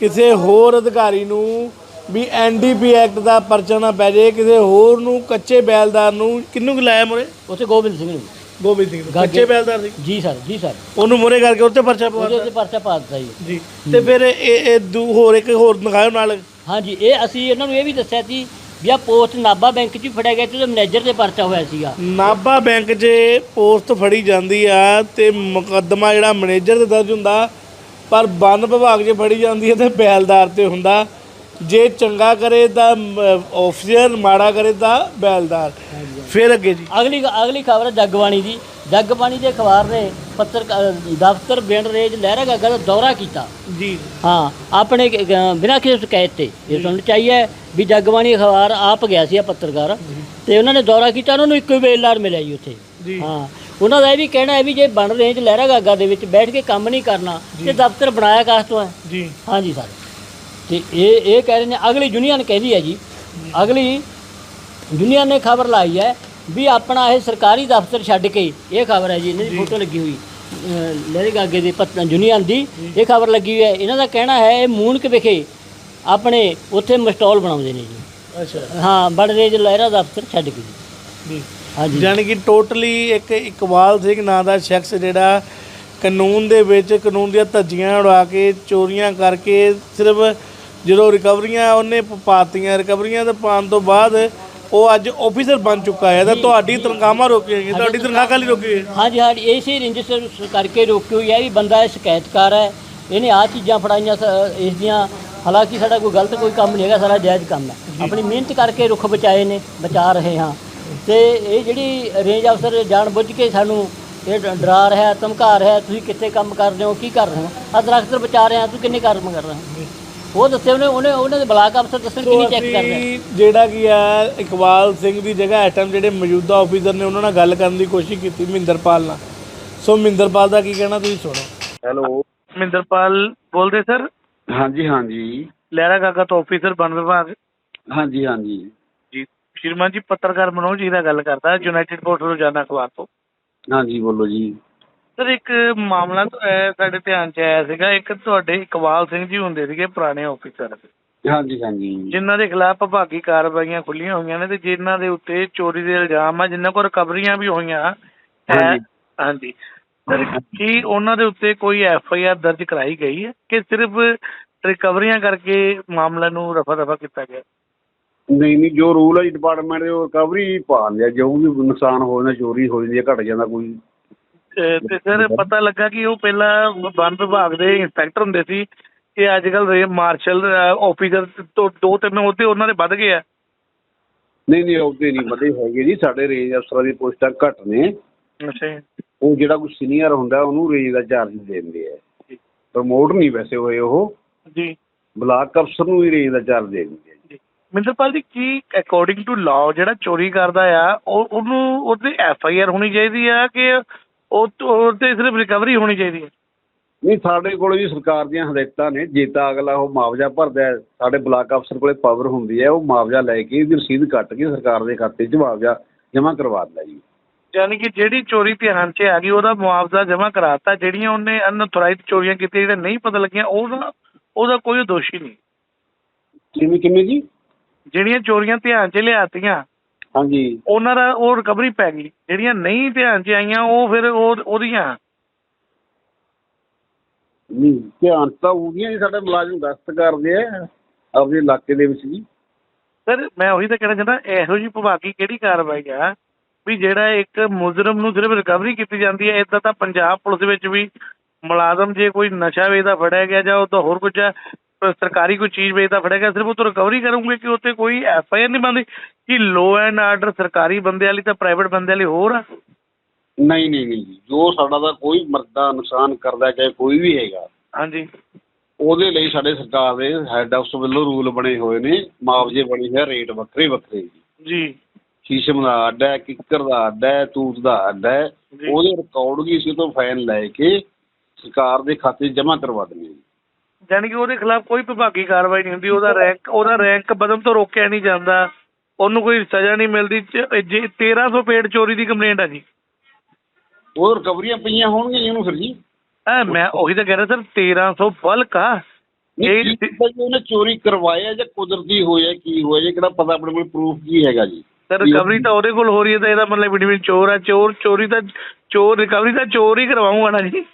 ਕਿਸੇ ਹੋਰ ਅਧਿਕਾਰੀ ਨੂੰ ਵੀ ਐਨਡੀਪੀ ਐਕਟ ਦਾ ਪਰਚਾ ਨਾ ਪੈ ਜਾਏ ਕਿਸੇ ਹੋਰ ਨੂੰ ਕੱਚੇ ਬੈਲਦਾਰ ਨੂੰ। ਕਿੰਨੂੰ ਕੁ ਲਾਇਆ ਮੁਰੇ? ਉੱਥੇ ਗੋਬਿੰਦ ਸਿੰਘ ਨੂੰ। ਗੋਬਿੰਦ ਸਿੰਘ ਨੂੰ। ਗਾਗੇ। ਕੱਚੇ ਬੈਲਦਾਰ ਸੀ? ਜੀ ਸਰ ਜੀ ਸਰ। ਉਹਨੂੰ ਮੁਰੇ ਕਰਕੇ ਉੱਤੇ ਪਰਚਾ ਉਹਦੇ ਪਵਾ ਉੱਤੇ ਪਰਚਾ ਪਾ ਦਿੱਤਾ ਜੀ। ਜੀ। ਤੇ ਫਿਰ ਇਹ ਇਹ ਦੂ ਹੋਰ ਇੱਕ ਹੋਰ ਦਿਖਾਇਓ ਨਾਲ। ਹਾਂਜੀ ਇਹ ਅਸੀਂ ਇਹਨਾਂ ਨੂੰ ਇਹ ਵੀ ਦੱਸਿਆ ਸੀ ਵੀ ਆ ਪੋਸਟ ਨਾਭਾ ਬੈਂਕ 'ਚ ਫੜਿਆ ਗਿਆ ਤੇ ਉਹਦੇ ਮੈਨੇਜਰ ਤੇ ਪਰਚਾ ਹੋਇਆ ਸੀਗਾ। ਨਾਭਾ ਬੈਂਕ 'ਚ ਪੋਸਟ ਫੜੀ ਜਾਂਦੀ ਆ ਤੇ ਮੁਕੱਦਮਾ ਜਿਹੜਾ ਮੈਨੇਜਰ ਤੇ ਦਰਜ ਹੁੰਦਾ ਪਰ ਵਨ ਵਿਭਾਗ 'ਚ ਫੜੀ ਜਾਂਦੀ ਹੈ ਤੇ ਬੈਲਦਾਰ ਤੇ ਹੁੰਦਾ। ਜੇ ਚੰਗਾ ਕਰੇ ਤਾਂ ਆਫੀਸਰ ਮਾੜਾ ਕਰੇ ਤਾਂ ਬੈਲਦਾਰ। ਫਿਰ ਅੱਗੇ ਜੀ। ਅਗਲੀ ਅਗਲੀ ਖਬਰ ਹੈ ਜਗਬਾਣੀ ਦੀ। ਜਗਬਾਣੀ ਦੇ ਅਖਬਾਰ ਨੇ ਪੱਤਰ ਦਫ਼ਤਰ ਬਿੰਡ ਰੇਜ ਲਹਿਰਾ ਗਾਗਾ ਦਾ ਦੌਰਾ ਕੀਤਾ। ਜੀ। ਹਾਂ ਆਪਣੇ ਬਿਨਾਂ ਕਿਸੇ ਸ਼ਿਕਾਇਤ ਤੇ। ਇਹ ਤੁਹਾਨੂੰ ਚਾਹੀਏ ਵੀ ਜਗਬਾਣੀ ਅਖਬਾਰ ਆਪ ਗਿਆ ਸੀ ਆ ਪੱਤਰਕਾਰ। ਤੇ ਉਹਨਾਂ ਨੇ ਦੌਰਾ ਕੀਤਾ ਉਹਨਾਂ ਨੂੰ ਇੱਕੋ ਹੀ ਬੇਲਦਾਰ ਮਿਲਿਆ ਜੀ ਉੱਥੇ। ਜੀ। ਹਾਂ ਉਹਨਾਂ ਦਾ ਇਹ ਵੀ ਕਹਿਣਾ ਹੈ ਵੀ ਜੇ ਬਣ ਰੇਂਜ ਲਹਿਰਾ ਗਾਗਾ ਦੇ ਵਿੱਚ ਬੈਠ ਕੇ ਕੰਮ ਨਹੀਂ ਕਰਨਾ ਤੇ ਦਫ਼ਤਰ ਬਣਾਇਆ ਕਾਸ ਤੋਂ ਹੈ? ਜੀ। ਹਾਂਜੀ ਸਰ। ਤੇ ਇਹ ਇਹ ਕਹਿ ਰਹੇ ਨੇ ਅਗਲੀ ਯੂਨੀਅਨ ਕਹਿੰਦੀ ਹੈ ਜੀ। ਅਗਲੀ ਯੂਨੀਅਨ ਨੇ ਖਬਰ ਲਾਈ ਹੈ ਵੀ ਆਪਣਾ ਇਹ ਸਰਕਾਰੀ ਦਫ਼ਤਰ ਛੱਡ ਕੇ ਇਹ ਖਬਰ ਹੈ ਜੀ ਇਹਨਾਂ ਦੀ ਫੋਟੋ ਲੱਗੀ ਹੋਈ। ਲਹਿਰੇ ਗਾਗੇ ਦੇ ਪਤ ਯੂਨੀਅਨ ਦੀ ਇਹ ਖਬਰ ਲੱਗੀ ਹੋਈ ਹੈ। ਇਹਨਾਂ ਦਾ ਕਹਿਣਾ ਹੈ ਇਹ ਮੂਨਕ ਵਿਖੇ ਆਪਣੇ ਉੱਥੇ ਮਸਟਾਲ ਬਣਾਉਂਦੇ ਨੇ ਜੀ। ਅੱਛਾ। ਹਾਂ ਬਣ ਰੇਜ ਲਹਿਰਾ ਦਫ਼ਤਰ ਛੱਡ ਕੇ ਜੀ। ਜੀ। ਹਾਂਜੀ। ਯਾਨੀ ਕਿ ਟੋਟਲੀ ਇੱਕ ਇਕਬਾਲ ਸਿੰਘ ਨਾਂ ਦਾ ਸ਼ਖਸ ਜਿਹੜਾ ਕਾਨੂੰਨ ਦੇ ਵਿੱਚ ਕਾਨੂੰਨ ਦੀਆਂ ਧੱਜੀਆਂ ਉਡਾ ਕੇ ਚੋਰੀਆਂ ਕਰਕੇ ਸਿਰਫ ਜਦੋਂ ਰਿਕਵਰੀਆਂ ਉਹਨੇ ਪ- ਪਾਤੀਆਂ ਰਿਕਵਰੀਆਂ ਤੇ ਪਾਉਣ ਤੋਂ ਬਾਅਦ ਉਹ ਅੱਜ ਆਫੀਸਰ ਬਣ ਚੁੱਕਾ ਹੈ ਤਾਂ ਤੁਹਾਡੀ ਤਨਖਾਹਾਂ ਰੋਕੀਆਂ ਗਈਆਂ ਤੁਹਾਡੀ ਤਨਖਾਹ ਕਾਲੀ ਰੋਕੀ ਗਈ ਹਾਂਜੀ ਹਾਂਜੀ ਇਸੇ ਰਜਿਸਟਰ ਕਰਕੇ ਰੋਕੀ ਹੋਈ ਹੈ ਵੀ ਬੰਦਾ ਇਹ ਸ਼ਿਕਾਇਤਕਾਰ ਹੈ ਇਹਨੇ ਆ ਚੀਜ਼ਾਂ ਫੜਾਈਆਂ ਸ- ਇਸ ਦੀਆਂ ਹਾਲਾਂਕਿ ਸਾਡਾ ਕੋਈ ਗਲਤ ਕੋਈ ਕੰਮ ਨਹੀਂ ਹੈਗਾ ਸਾਰਾ ਜਾਇਜ਼ ਕੰਮ ਹੈ। ਆਪਣੀ ਮਿਹਨਤ ਕਰਕੇ ਰੁੱਖ ਬਚਾਏ ਨੇ ਬਚਾ ਰਹੇ ਹਾਂ। ਤੇ ਇਹ ਜਿਹੜੀ ਰੇਂਜ ਅਫਸਰ ਜਾਣ ਬੁੱਝ ਕੇ ਸਾਨੂੰ ਇਹ ਡ- ਡਰਾ ਰਿਹਾ ਧਮਕਾ ਰਿਹਾ ਤੁਸੀਂ ਕਿੱਥੇ ਕੰਮ ਕਰਦੇ ਹੋ ਕੀ ਕਰ ਰਹੇ ਹੋ? ਆ ਦਰਖਤ ਬਚਾ ਰਹੇ ਆ ਤੂੰ ਕਿੰਨੇ ਕੰਮ ਕਰ ਰਿਹਾ ਉਹ ਦੱਸੇ ਉਹਨੇ ਉਹਨੇ ਉਹਨਾਂ ਦੇ ਬਲਾਕ ਅਫਸਰ ਦੱਸਣ ਕਿ ਨਹੀਂ ਚੈੱਕ ਕਰ ਰਿਹਾ ਜਿਹੜਾ ਕੀ ਆ ਇਕਬਾਲ ਸਿੰਘ ਦੀ ਜਗ੍ਹਾ ਟਾਈਮ ਜਿਹੜੇ ਮੌਜੂਦਾ ਆਫੀਸਰ ਨੇ ਉਹਨਾਂ ਨਾਲ ਗੱਲ ਕਰਨ ਦੀ ਕੋਸ਼ਿਸ਼ ਕੀਤੀ ਮਹਿੰਦਰਪਾਲ ਨਾਲ। ਸੋ ਮਹਿੰਦਰਪਾਲ ਦਾ ਕੀ ਕਹਿਣਾ ਤੁਸੀਂ ਸੁਣੋ। ਹੈਲੋ। ਮਹਿੰਦਰਪਾਲ ਬੋਲਦੇ ਸਰ? ਹਾਂਜੀ ਹਾਂਜੀ। ਲਹਿਰਾ ਕਾਕਾ ਤੋਂ ਆਫੀਸਰ ਬਨ ਵਿਭਾਗ। ਹਾਂਜੀ ਹਾਂਜੀ। ਜੀ ਸ਼੍ਰੀਮਾਨ ਜੀ ਪੱਤਰਕਾਰ ਮਨੋਜ ਜੀ ਦਾ ਗੱਲ ਕਰਦਾ ਯੂਨਾਈਟਿਡ ਪੋਸਟ ਰੋਜ਼ਾਨਾ ਅਖਬਾਰ ਤੋਂ। ਹਾਂਜੀ ਬੋਲੋ ਜੀ। ਸਰ ਇੱਕ ਮਾਮਲਾ ਸਾਡੇ ਧਿਆਨ 'ਚ ਆਇਆ ਸੀਗਾ। ਇੱਕ ਤੁਹਾਡੇ ਇਕਬਾਲ ਸਿੰਘ ਜੀ ਹੁੰਦੇ ਸੀਗੇ ਪੁਰਾਣੇ ਆਫੀਸਰ ਹਾਂਜੀ ਹਾਂਜੀ। ਜਿਨ੍ਹਾਂ ਦੇ ਖਿਲਾਫ ਵਿਭਾਗੀ ਕਾਰਵਾਈਆਂ ਖੁੱਲੀਆਂ ਹੋਈਆਂ ਨੇ ਤੇ ਜਿਨ੍ਹਾਂ ਦੇ ਉੱਤੇ ਚੋਰੀ ਦੇ ਇਲਜ਼ਾਮ ਆ ਜਿਨ੍ਹਾਂ ਕੋਲ ਰਿਕਵਰੀਆਂ ਵੀ ਹੋਈਆਂ ਹੈ। ਹਾਂਜੀ। ਕੀ ਉਹਨਾਂ ਦੇ ਉੱਤੇ ਕੋਈ ਐਫ ਆਈ ਆਰ ਦਰਜ ਕਰਾਈ ਗਈ ਹੈ ਕਿ ਸਿਰਫ ਰਿਕਵਰੀਆਂ ਕਰਕੇ ਮਾਮਲਾ ਨੂੰ ਰਫਾ ਦਫਾ ਕੀਤਾ ਗਿਆ? ਨਹੀਂ ਨਹੀਂ ਜੋ ਰੂਲ ਹੈ ਡਿਪਾਰਟਮੈਂਟ ਦੇ ਉਹ ਰਿਕਵਰੀ ਪਾ ਲਿਆ। ਜੋ ਵੀ ਨੁਕਸਾਨ ਹੋ ਜਾਂਦਾ ਚੋਰੀ ਹੋ ਜਾਂਦੀ ਹੈ ਘਟ ਜਾਂਦਾ ਕੋਈ। ਤੇ ਸਰ ਪਤਾ ਲੱਗਾ ਕਿ ਉਹ ਪਹਿਲਾਂ ਵਨ ਵਿਭਾਗ ਦੇ ਇੰਸਪੈਕਟਰ ਹੁੰਦੇ ਸੀ ਕਿ ਅੱਜ ਕੱਲ ਰੇ ਮਾਰਸ਼ਲ ਆਫੀਸਰ ਤੋਂ ਦੋ ਤਿੰਨ ਉਹਦੇ ਉਹਨਾਂ ਦੇ ਵੱਧ ਗਏ ਆ। ਨਹੀਂ ਨਹੀਂ ਉਹਦੇ ਨਹੀਂ ਵਧੇ ਹੈਗੇ ਜੀ। ਸਾਡੇ ਰੇਂਜ ਅਫਸਰਾਂ ਦੀ ਪੋਸਟਾਂ ਘੱਟ ਨੇ। ਅੱਛਾ ਉਹ ਜਿਹੜਾ ਕੋਈ ਸੀਨੀਅਰ ਹੁੰਦਾ ਉਹਨੂੰ ਰੇਂਜ ਦਾ ਚਾਰਜ ਦਿੰਦੇ ਆ। ਪ੍ਰਮੋਟ ਨਹੀਂ ਵੈਸੇ ਹੋਏ ਉਹ। ਜੀ। ਬਲਾਕ ਅਫਸਰ ਨੂੰ ਹੀ ਰੇਂਜ ਦਾ ਚਾਰਜ ਦੇ ਦਿੰਦੇ ਆ ਜੀ। ਮਿੰਦਰਪਾਲ ਜੀ ਕੀ ਅਕੋਰਡਿੰਗ ਟੂ ਲਾਅ ਜਿਹੜਾ ਚੋਰੀ ਕਰਦਾ ਆ ਉਹ ਉਹਨੂੰ ਉਹਦੇ ਐਫ ਆਈ ਆਰ ਹੋਣੀ ਚਾਹੀਦੀ ਆ ਕਿ ਉਹ ਉਹਦੇ ਸਿਰਫ ਰਿਕਵਰੀ ਹੋਣੀ ਚਾਹੀਦੀ ਹੈ। ਨਹੀਂ ਸਾਡੇ ਕੋਲ ਜੀ ਸਰਕਾਰ ਦੀਆਂ ਹਦਾਇਤਾਂ ਨੇ। ਜੇ ਤਾਂ ਅਗਲਾ ਉਹ ਮੁਆਵਜ਼ਾ ਭਰਦਾ ਹੈ ਸਾਡੇ ਬਲਾਕ ਅਫਸਰ ਕੋਲੇ ਪਾਵਰ ਹੁੰਦੀ ਹੈ ਉਹ ਮੁਆਵਜ਼ਾ ਲੈ ਕੇ ਇਹਦੀ ਰਸੀਦ ਕੱਟ ਕੇ ਸਰਕਾਰ ਦੇ ਖਾਤੇ 'ਚ ਮੁਆਵਜ਼ਾ ਜਮ੍ਹਾਂ ਕਰਵਾ ਦਿੰਦਾ ਜੀ। ਯਾਨੀ ਕਿ ਜਿਹੜੀ ਚੋਰੀ ਧਿਆਨ 'ਚ ਆ ਗਈ ਉਹਦਾ ਮੁਆਵਜ਼ਾ ਜਮ੍ਹਾਂ ਕਰਾਤਾ ਜਿਹੜੀਆਂ ਉਹਨੇ ਅਨਥੋਰਾਈਜ਼ਡ ਚੋਰੀਆਂ ਕੀਤੀਆਂ ਜਿਹੜੇ ਨਹੀਂ ਪਤਾ ਲੱਗੀਆਂ ਉਹਦਾ ਉਹਦਾ ਕੋਈ ਦੋਸ਼ੀ ਨਹੀਂ। ਕਿਵੇਂ ਕਿਵੇਂ ਜੀ? ਜਿਹੜੀਆਂ ਚੋਰੀਆਂ ਧਿਆਨ 'ਚ ਲਿਆਤੀਆਂ ਹਾਂਜੀ। ਉਹਨਾਂ ਦਾ ਉਹ ਰਿਕਵਰੀ ਪੈ ਗਈ। ਜਿਹੜੀਆਂ ਨਹੀਂ ਧਿਆਨ 'ਚ ਆਈਆਂ ਉਹ ਫਿਰ ਉਹ ਉਹਦੀਆਂ। ਨਹੀਂ ਧਿਆਨ ਤਾਂ ਉਹਦੀਆਂ ਜੀ ਸਾਡੇ ਮੁਲਾਜ਼ਮ ਗਸ਼ਤ ਕਰਦੇ ਆ ਆਪਣੇ ਇਲਾਕੇ ਦੇ ਵਿੱਚ ਜੀ ਸਰ ਮੈਂ ਉਹੀ ਤਾਂ ਕਹਿਣਾ ਚਾਹੁੰਦਾ ਇਹੋ ਜਿਹੀ ਵਿਭਾਗੀ ਕਿਹੜੀ ਕਾਰਵਾਈ ਆ? ਵੀ ਜਿਹੜਾ ਇੱਕ ਮੁਜਰਮ ਨੂੰ ਸਿਰਫ ਰਿਕਵਰੀ ਕੀਤੀ ਜਾਂਦੀ ਹੈ ਇਦਾਂ ਤਾਂ ਪੰਜਾਬ ਪੁਲਿਸ ਵਿੱਚ ਵੀ ਮੁਲਾਜ਼ਮ ਜੇ ਕੋਈ ਨਸ਼ਾ ਵੇਚਦਾ ਫੜਿਆ ਗਿਆ ਜਾਂ ਉਹ ਤਾਂ ਹੋਰ ਕੁਝ ਪ- ਸਰਕਾਰੀ ਕੋਈ ਚੀਜ਼ ਵੇਚਦਾ ਫੜਿਆ ਗਿਆ ਸਿਰਫ ਉਹ ਤੋਂ ਰਿਕਵਰੀ ਕਰੂੰਗੇ ਕਿ ਉੱਤੇ ਕੋਈ ਐਫ ਆਈ ਆਰ ਨਹੀਂ ਬਣਦੀ? ਕਿ ਲੋ ਐਂਡ ਆਰਡਰ ਸਰਕਾਰੀ ਬੰਦੇ ਵਾਲੀ ਤਾਂ ਪ੍ਰਾਈਵੇਟ ਬੰਦੇ ਵਾਲੀ ਹੋਰ ਆ? ਨਹੀਂ ਨਹੀਂ ਨਹੀਂ ਜੀ। ਸਾਡਾ ਦਾ ਕੋਈ ਮਰਦਾ ਨੁਕਸਾਨ ਕਰਦਾ ਚਾਹੇ ਕੋਈ ਵੀ ਹੈਗਾ ਹਾਂਜੀ। ਉਹਦੇ ਲਈ ਸਾਡੇ ਸਰਕਾਰ ਦੇ ਹੈੱਡ ਆਫਿਸ ਵੱਲੋਂ ਰੂਲ ਬਣੇ ਹੋਏ ਨੇ। ਮੁਆਵਜ਼ੇ ਬਣੇ ਹੋਏ ਰੇਟ ਵੱਖਰੇ ਵੱਖਰੇ ਜੀ। ਜੀ। ਸ਼ੀਸ਼ਮ ਦਾ ਅੱਡ ਹੈ ਕਿੱਕਰ ਦਾ ਅੱਡ ਹੈ ਤੂਤ ਦਾ ਅੱਡ ਹੈ। ਉਹਦੇ ਰਿਕਾਰਡ ਵੀ ਅਸੀਂ ਤੋਂ ਫਾਈਨ ਲੈ ਕੇ ਸਰਕਾਰ ਦੇ ਖਾਤੇ ਜਮ੍ਹਾਂ ਕਰਵਾ ਦਿੰਦੇ ਹਾਂ ਜੀ ਯਾਨੀ ਕਿ ਉਹਦੇ ਖਿਲਾਫ ਕੋਈ ਵਿਭਾਗੀ ਕਾਰਵਾਈ ਨਹੀਂ ਹੁੰਦੀ ਉਹਦਾ ਰੈਂਕ ਉਹਦਾ ਰੈਂਕ ਵਧਣ ਤੋਂ ਰੋਕਿਆ ਨਹੀਂ ਜਾਂਦਾ ਉਹਨੂੰ ਕੋਈ ਸਜ਼ਾ ਨਹੀਂ ਮਿਲਦੀ ਜੇ 1300 ਪੇੜ ਚੋਰੀ ਦੀ ਕੰਪਲੇਂਟ ਆ ਜੀ। ਉਹ ਰਿਕਵਰੀਆਂ ਪਈਆਂ ਹੋਣਗੀਆਂ ਜੀ ਉਹਨੂੰ ਫਿਰ ਜੀ। ਐ ਮੈਂ ਉਹੀ ਤਾਂ ਕਹਿ ਰਿਹਾ ਸਰ 1300 ਬਲਕ ਆ। ਇਹ ਉਹਨੇ ਚੋਰੀ ਕਰਵਾਇਆ ਜਾਂ ਕੁਦਰਤੀ ਹੋਇਆ ਕੀ ਹੋਇਆ ਜੀ ਕਿਹੜਾ ਪਤਾ ਆਪਣੇ ਕੋਲ ਪ੍ਰੂਫ ਕੀ ਹੈਗਾ ਜੀ। ਸਰ ਰਿਕਵਰੀ ਤਾਂ ਉਹਦੇ ਕੋਲ ਹੋ ਰਹੀ ਹੈ ਤਾਂ ਇਹਦਾ ਮਤਲਬ ਬਿਡਵੀਨ ਚੋਰ ਆ ਚੋਰ ਚੋਰੀ ਤਾਂ ਚੋਰ ਰਿਕਵਰੀ ਤਾਂ ਚੋਰ ਹੀ ਕਰਵਾਉਂਗਾ ਨਾ ਜੀ।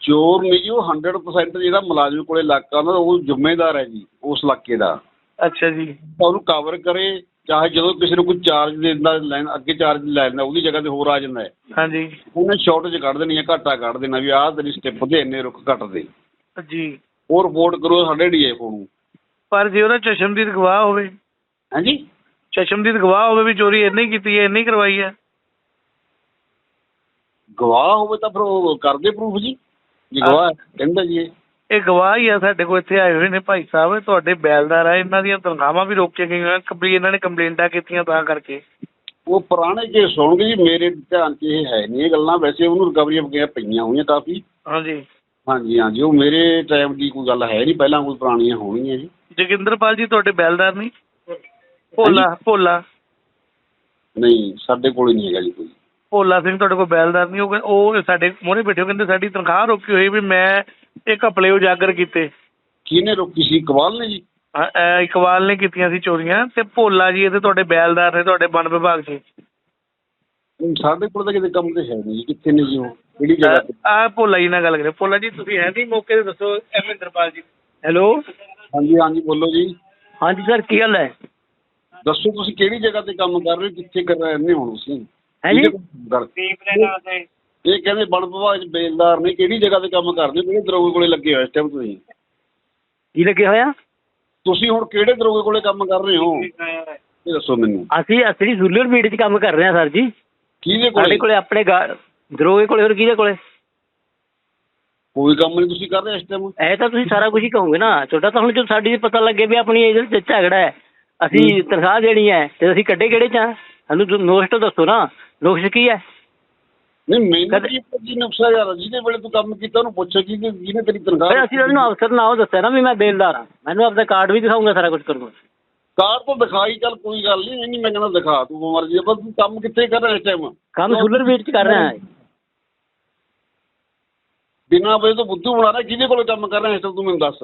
ਚੋਰ ਨਹੀਂ ਜੀ ਉਹ 100% ਜਿਹੜਾ ਮੁਲਾਜ਼ਮ ਕੋਲੇ ਇਲਾਕਾ ਦਾ ਉਹ ਜ਼ਿੰਮੇਦਾਰ ਹੈ ਜੀ ਉਸ ਇਲਾਕੇ ਦਾ। ਅੱਛਾ ਜੀ। ਤਾਂ ਉਹਨੂੰ ਕਵਰ ਕਰੇ ਚਾਹੇ ਜਦੋਂ ਕਿਸੇ ਨੂੰ ਕੋਈ ਚਾਰਜ ਦਿੰਦਾ ਲੈਣ ਅੱਗੇ ਚਾਰਜ ਲੈ ਲੈਂਦਾ ਉਹਦੀ ਜਗ੍ਹਾ ਤੇ ਹੋਰ ਆ ਜਾਂਦਾ ਹੈ। ਹਾਂਜੀ। ਉਹਨੇ ਸ਼ਾਰਟੇਜ ਕੱਢ ਦੇਣੀ ਹੈ ਘਾਟਾ ਕੱਢ ਦੇਣਾ ਵੀ ਆਹ ਤੇਰੀ ਸਟੈਪ ਤੇ ਇੰਨੇ ਰੁੱਖ ਕੱਟ ਦੇ ਜੀ। ਉਹ ਰਿਪੋਰਟ ਕਰੋ ਸਾਡੇ ਡੀਐਫਓ ਨੂੰ। ਪਰ ਜੇ ਉਹਦਾ ਚਸ਼ਮਦੀਦ ਗਵਾਹ ਹੋਵੇ ਹਾਂਜੀ? ਚਸ਼ਮਦੀਦ ਗਵਾਹ ਹੋਵੇ ਵੀ ਚੋਰੀ ਇੰਨੇ ਹੀ ਕੀਤੀ ਹੈ ਇੰਨੇ ਹੀ ਕਰਵਾਈ ਹੈ। ਗਵਾਹ ਹੋਵੇ ਤਾਂ ਫਿਰ ਉਹ ਕਰਦੇ ਪ੍ਰੂਫ ਜੀ। ਜੀ ਗਵਾਹ ਹੈ, ਕਹਿੰਦਾ ਜੀ ਇਹ। ਇਹ ਗਵਾਹ ਹੀ ਆ ਸਾਡੇ ਕੋਲ ਇੱਥੇ ਆਏ ਹੋਏ ਨੇ ਭਾਈ ਸਾਹਿਬ ਇਹ ਤੁਹਾਡੇ ਬੈਲਦਾਰ ਆ ਇਹਨਾਂ ਦੀਆਂ ਤਨਖਾਹਾਂ ਵੀ ਰੋਕੀਆਂ ਗਈਆਂ ਕੰਪਨੀ ਇਹਨਾਂ ਨੇ ਕੰਪਲੇਂਟਾਂ ਕੀਤੀਆਂ ਤਾਂ ਕਰਕੇ। ਉਹ ਪੁਰਾਣੇ ਕੇਸ ਸੁਣਗੇ ਜੀ ਮੇਰੇ ਧਿਆਨ 'ਚ ਇਹ ਹੈ ਨਹੀਂ ਇਹ ਗੱਲਾਂ ਵੈਸੇ ਉਹਨੂੰ ਰਿਕਵਰੀਆਂ ਵਗੈਰਾ ਪਈਆਂ ਹੋਈਆਂ ਕਾਫੀ। ਹਾਂਜੀ। ਹਾਂਜੀ ਹਾਂਜੀ ਉਹ ਮੇਰੇ ਟਾਈਮ ਦੀ ਕੋਈ ਗੱਲ ਹੈ ਨਹੀਂ ਪਹਿਲਾਂ ਕੋਈ ਪੁਰਾਣੀਆਂ ਹੋਣਗੀਆਂ ਜੀ। ਜੋਗਿੰਦਰਪਾਲ ਜੀ ਤੁਹਾਡੇ ਬੈਲਦਾਰ ਨਹੀਂ? ਭੋਲਾ ਭੋਲਾ। ਨਹੀਂ ਸਾਡੇ ਕੋਲ ਨਹੀਂ ਹੈਗਾ ਜੀ ਕੋਈ। ਭੋਲਾ ਸਿੰਘ ਤੁਹਾਡੇ ਕੋਲ ਬੈਲਦਾਰ ਨਹੀਂ ਉਹ ਉਹ ਸਾਡੇ ਮੋਹਰੇ ਬੈਠੇ ਉਹ ਕਹਿੰਦੇ ਸਾਡੀ ਤਨਖਾਹ ਰੋਕੀ ਹੋਈ ਵੀ ਮੈਂ ਇਹ ਘਪਲੇ ਉਜਾਗਰ ਕੀਤੇ। ਕਿਹਨੇ ਰੋਕੀ ਸੀ? ਕਵਾਲ ਨੇ ਜੀ? ਹਾਂ, ਇਕਬਾਲ ਨੇ ਕੀਤੀਆਂ ਸੀ ਚੋਰੀਆਂ ਤੇ ਭੋਲਾ ਜੀ ਇਹਦੇ ਤੁਹਾਡੇ ਬੈਲਦਾਰ ਨੇ ਤੁਹਾਡੇ ਵਣ ਵਿਭਾਗ 'ਚ। ਸਾਡੇ ਕੋਲ ਤਾਂ ਕਿਤੇ ਕੰਮ ਤੇ ਹੈ ਨਹੀਂ ਕਿੱਥੇ ਨੇ ਜੀ ਉਹ? ਕਿਹੜੀ ਜਗ੍ਹਾ ਤੇ? ਆ ਭੋਲਾ ਜੀ ਨਾਲ ਗੱਲ ਕਰੇ ਭੋਲਾ ਜੀ ਤੁਸੀਂ ਹੈ ਨਹੀਂ ਮੌਕੇ ਤੇ ਦੱਸੋ ਐਮਿੰਦਰਪਾਲ ਜੀ। ਹੈਲੋ? ਹਾਂਜੀ ਹਾਂਜੀ ਬੋਲੋ ਜੀ। ਹਾਂਜੀ ਸਰ ਕੀ ਹਾਲ ਹੈ? ਦੱਸੋ ਤੁਸੀਂ ਕਿਹੜੀ ਜਗ੍ਹਾ ਤੇ ਕੰਮ ਕਰ ਰਹੇ ਹੋ ਕਿੱਥੇ ਕਰ ਰਹੇ ਨੇ ਹੁਣ ਤੁਸੀਂ? ਹੈ ਜੀ? ਇਹ ਕਹਿੰਦੇ ਬਣ ਵਿਭਾਗ ਚ ਬੇਲਦਾਰ ਨੇ ਕਿਹੜੀ ਜਗ੍ਹਾ ਤੇ ਕੰਮ ਕਰਦੇ? ਹੋ ਕਿਹੜੇ ਦਰੋਗੇ ਕੋਲੇ ਲੱਗੇ ਹੋਏ ਇਸ ਟਾਈਮ ਤੁਸੀਂ। ਕੀ ਲੱਗੇ ਹੋਇਆ ਤੁਸੀਂ ਹੁਣ ਕਿਹੜੇ ਦਰੋਗੇ ਕੋਲੇ ਕੰਮ ਕਰ ਰਹੇ ਹੋ? ਇਹ ਦੱਸੋ ਮੈਨੂੰ। ਅਸੀਂ ਅਸਲੀ ਸੂਲਰ ਬੀਟ 'ਚ ਕੰਮ ਕਰ ਰਹੇ ਹਾਂ ਸਰ ਜੀ। ਕਿਹਦੇ ਸਾਡੇ ਕੋਲੇ ਕੋਲੇ ਆਪਣੇ ਗਾ- ਦਰੋਗੇ ਕੋਲੇ ਹੋਰ ਕਿਹਦੇ ਕੋਲੇ? ਕੋਈ ਕੰਮ ਨਹੀਂ ਤੁਸੀਂ ਕਰ ਰਹੇ ਇਸ ਟਾਈਮ ਇਹ ਤਾਂ ਤੁਸੀਂ ਸਾਰਾ ਕੁਝ ਹੀ ਕਹੋਗੇ ਨਾ। ਤੁਹਾਡਾ ਤਾਂ ਹੁਣ ਜੋ ਸਾਡੀ ਪਤਾ ਲੱਗੇ ਵੀ ਆਪਣੀ ਇਹਦੇ ਚ ਝਗੜਾ ਹੈ ਅਸੀਂ ਤਨਖਾਹ ਦੇਣੀ ਹੈ ਤੇ ਅਸੀਂ ਕੱਢੇ ਕਿਹੜੇ ਚ ਸਾਨੂੰ ਨੋਸਟ ਦੱਸੋ ਨਾ। ਨੋਸਟ ਕੀ ਹੈ? ਨਹੀਂ ਮੈਨੂੰ ਕਦੇ- ਕੀ ਪਤਾ ਕੀ ਨੁਕਸਾ ਯਾਰ ਜਿਹਦੇ ਵੇਲੇ ਤੂੰ ਕੰਮ ਕੀਤਾ ਉਹਨੂੰ ਪੁੱਛੋ ਕਿ ਜਿਹਨੇ ਤੇਰੀ ਤਨਖਾਹ ਫਿਰ ਅਸੀਂ ਉਹਨੂੰ ਅਫਸਰ ਨਾ ਉਹ ਦੱਸਿਆ ਨਾ ਵੀ ਮੈਂ ਬੇਲਦਾਰ ਹਾਂ। ਮੈਨੂੰ ਆਪਦਾ ਕਾਰਡ ਵੀ ਦਿਖਾਉਂਗਾ ਸਾਰਾ ਕੁਝ ਕਰੂੰਗਾ। ਕਾਰ ਤੋਂ ਦਿਖਾਈ ਚੱਲ ਕੋਈ ਗੱਲ ਨਹੀਂ ਇਹ ਨਹੀਂ ਮੈਂ ਕਹਿੰਦਾ ਦਿਖਾ ਤੂੰ ਮਰਜ਼ੀ ਆ, ਪਰ ਤੂੰ ਕੰਮ ਕਿੱਥੇ ਕਰ ਰਿਹਾ ਇਸ ਟਾਈਮ ਕੰਮ ਸੂਲਰ ਬੀਟ ਚ ਕਰ ਰਹੇ ਹਾਂ। ਬਿਨਾਂ ਵਜੇ ਤੋਂ ਬੁੱਧੂ ਬਣਾ ਰਿਹਾ ਕਿਹਦੇ ਕੋਲੇ ਕੰਮ ਕਰ ਰਿਹਾ ਇਸ ਟਾਈਮ ਤੂੰ ਮੈਨੂੰ ਦੱਸ।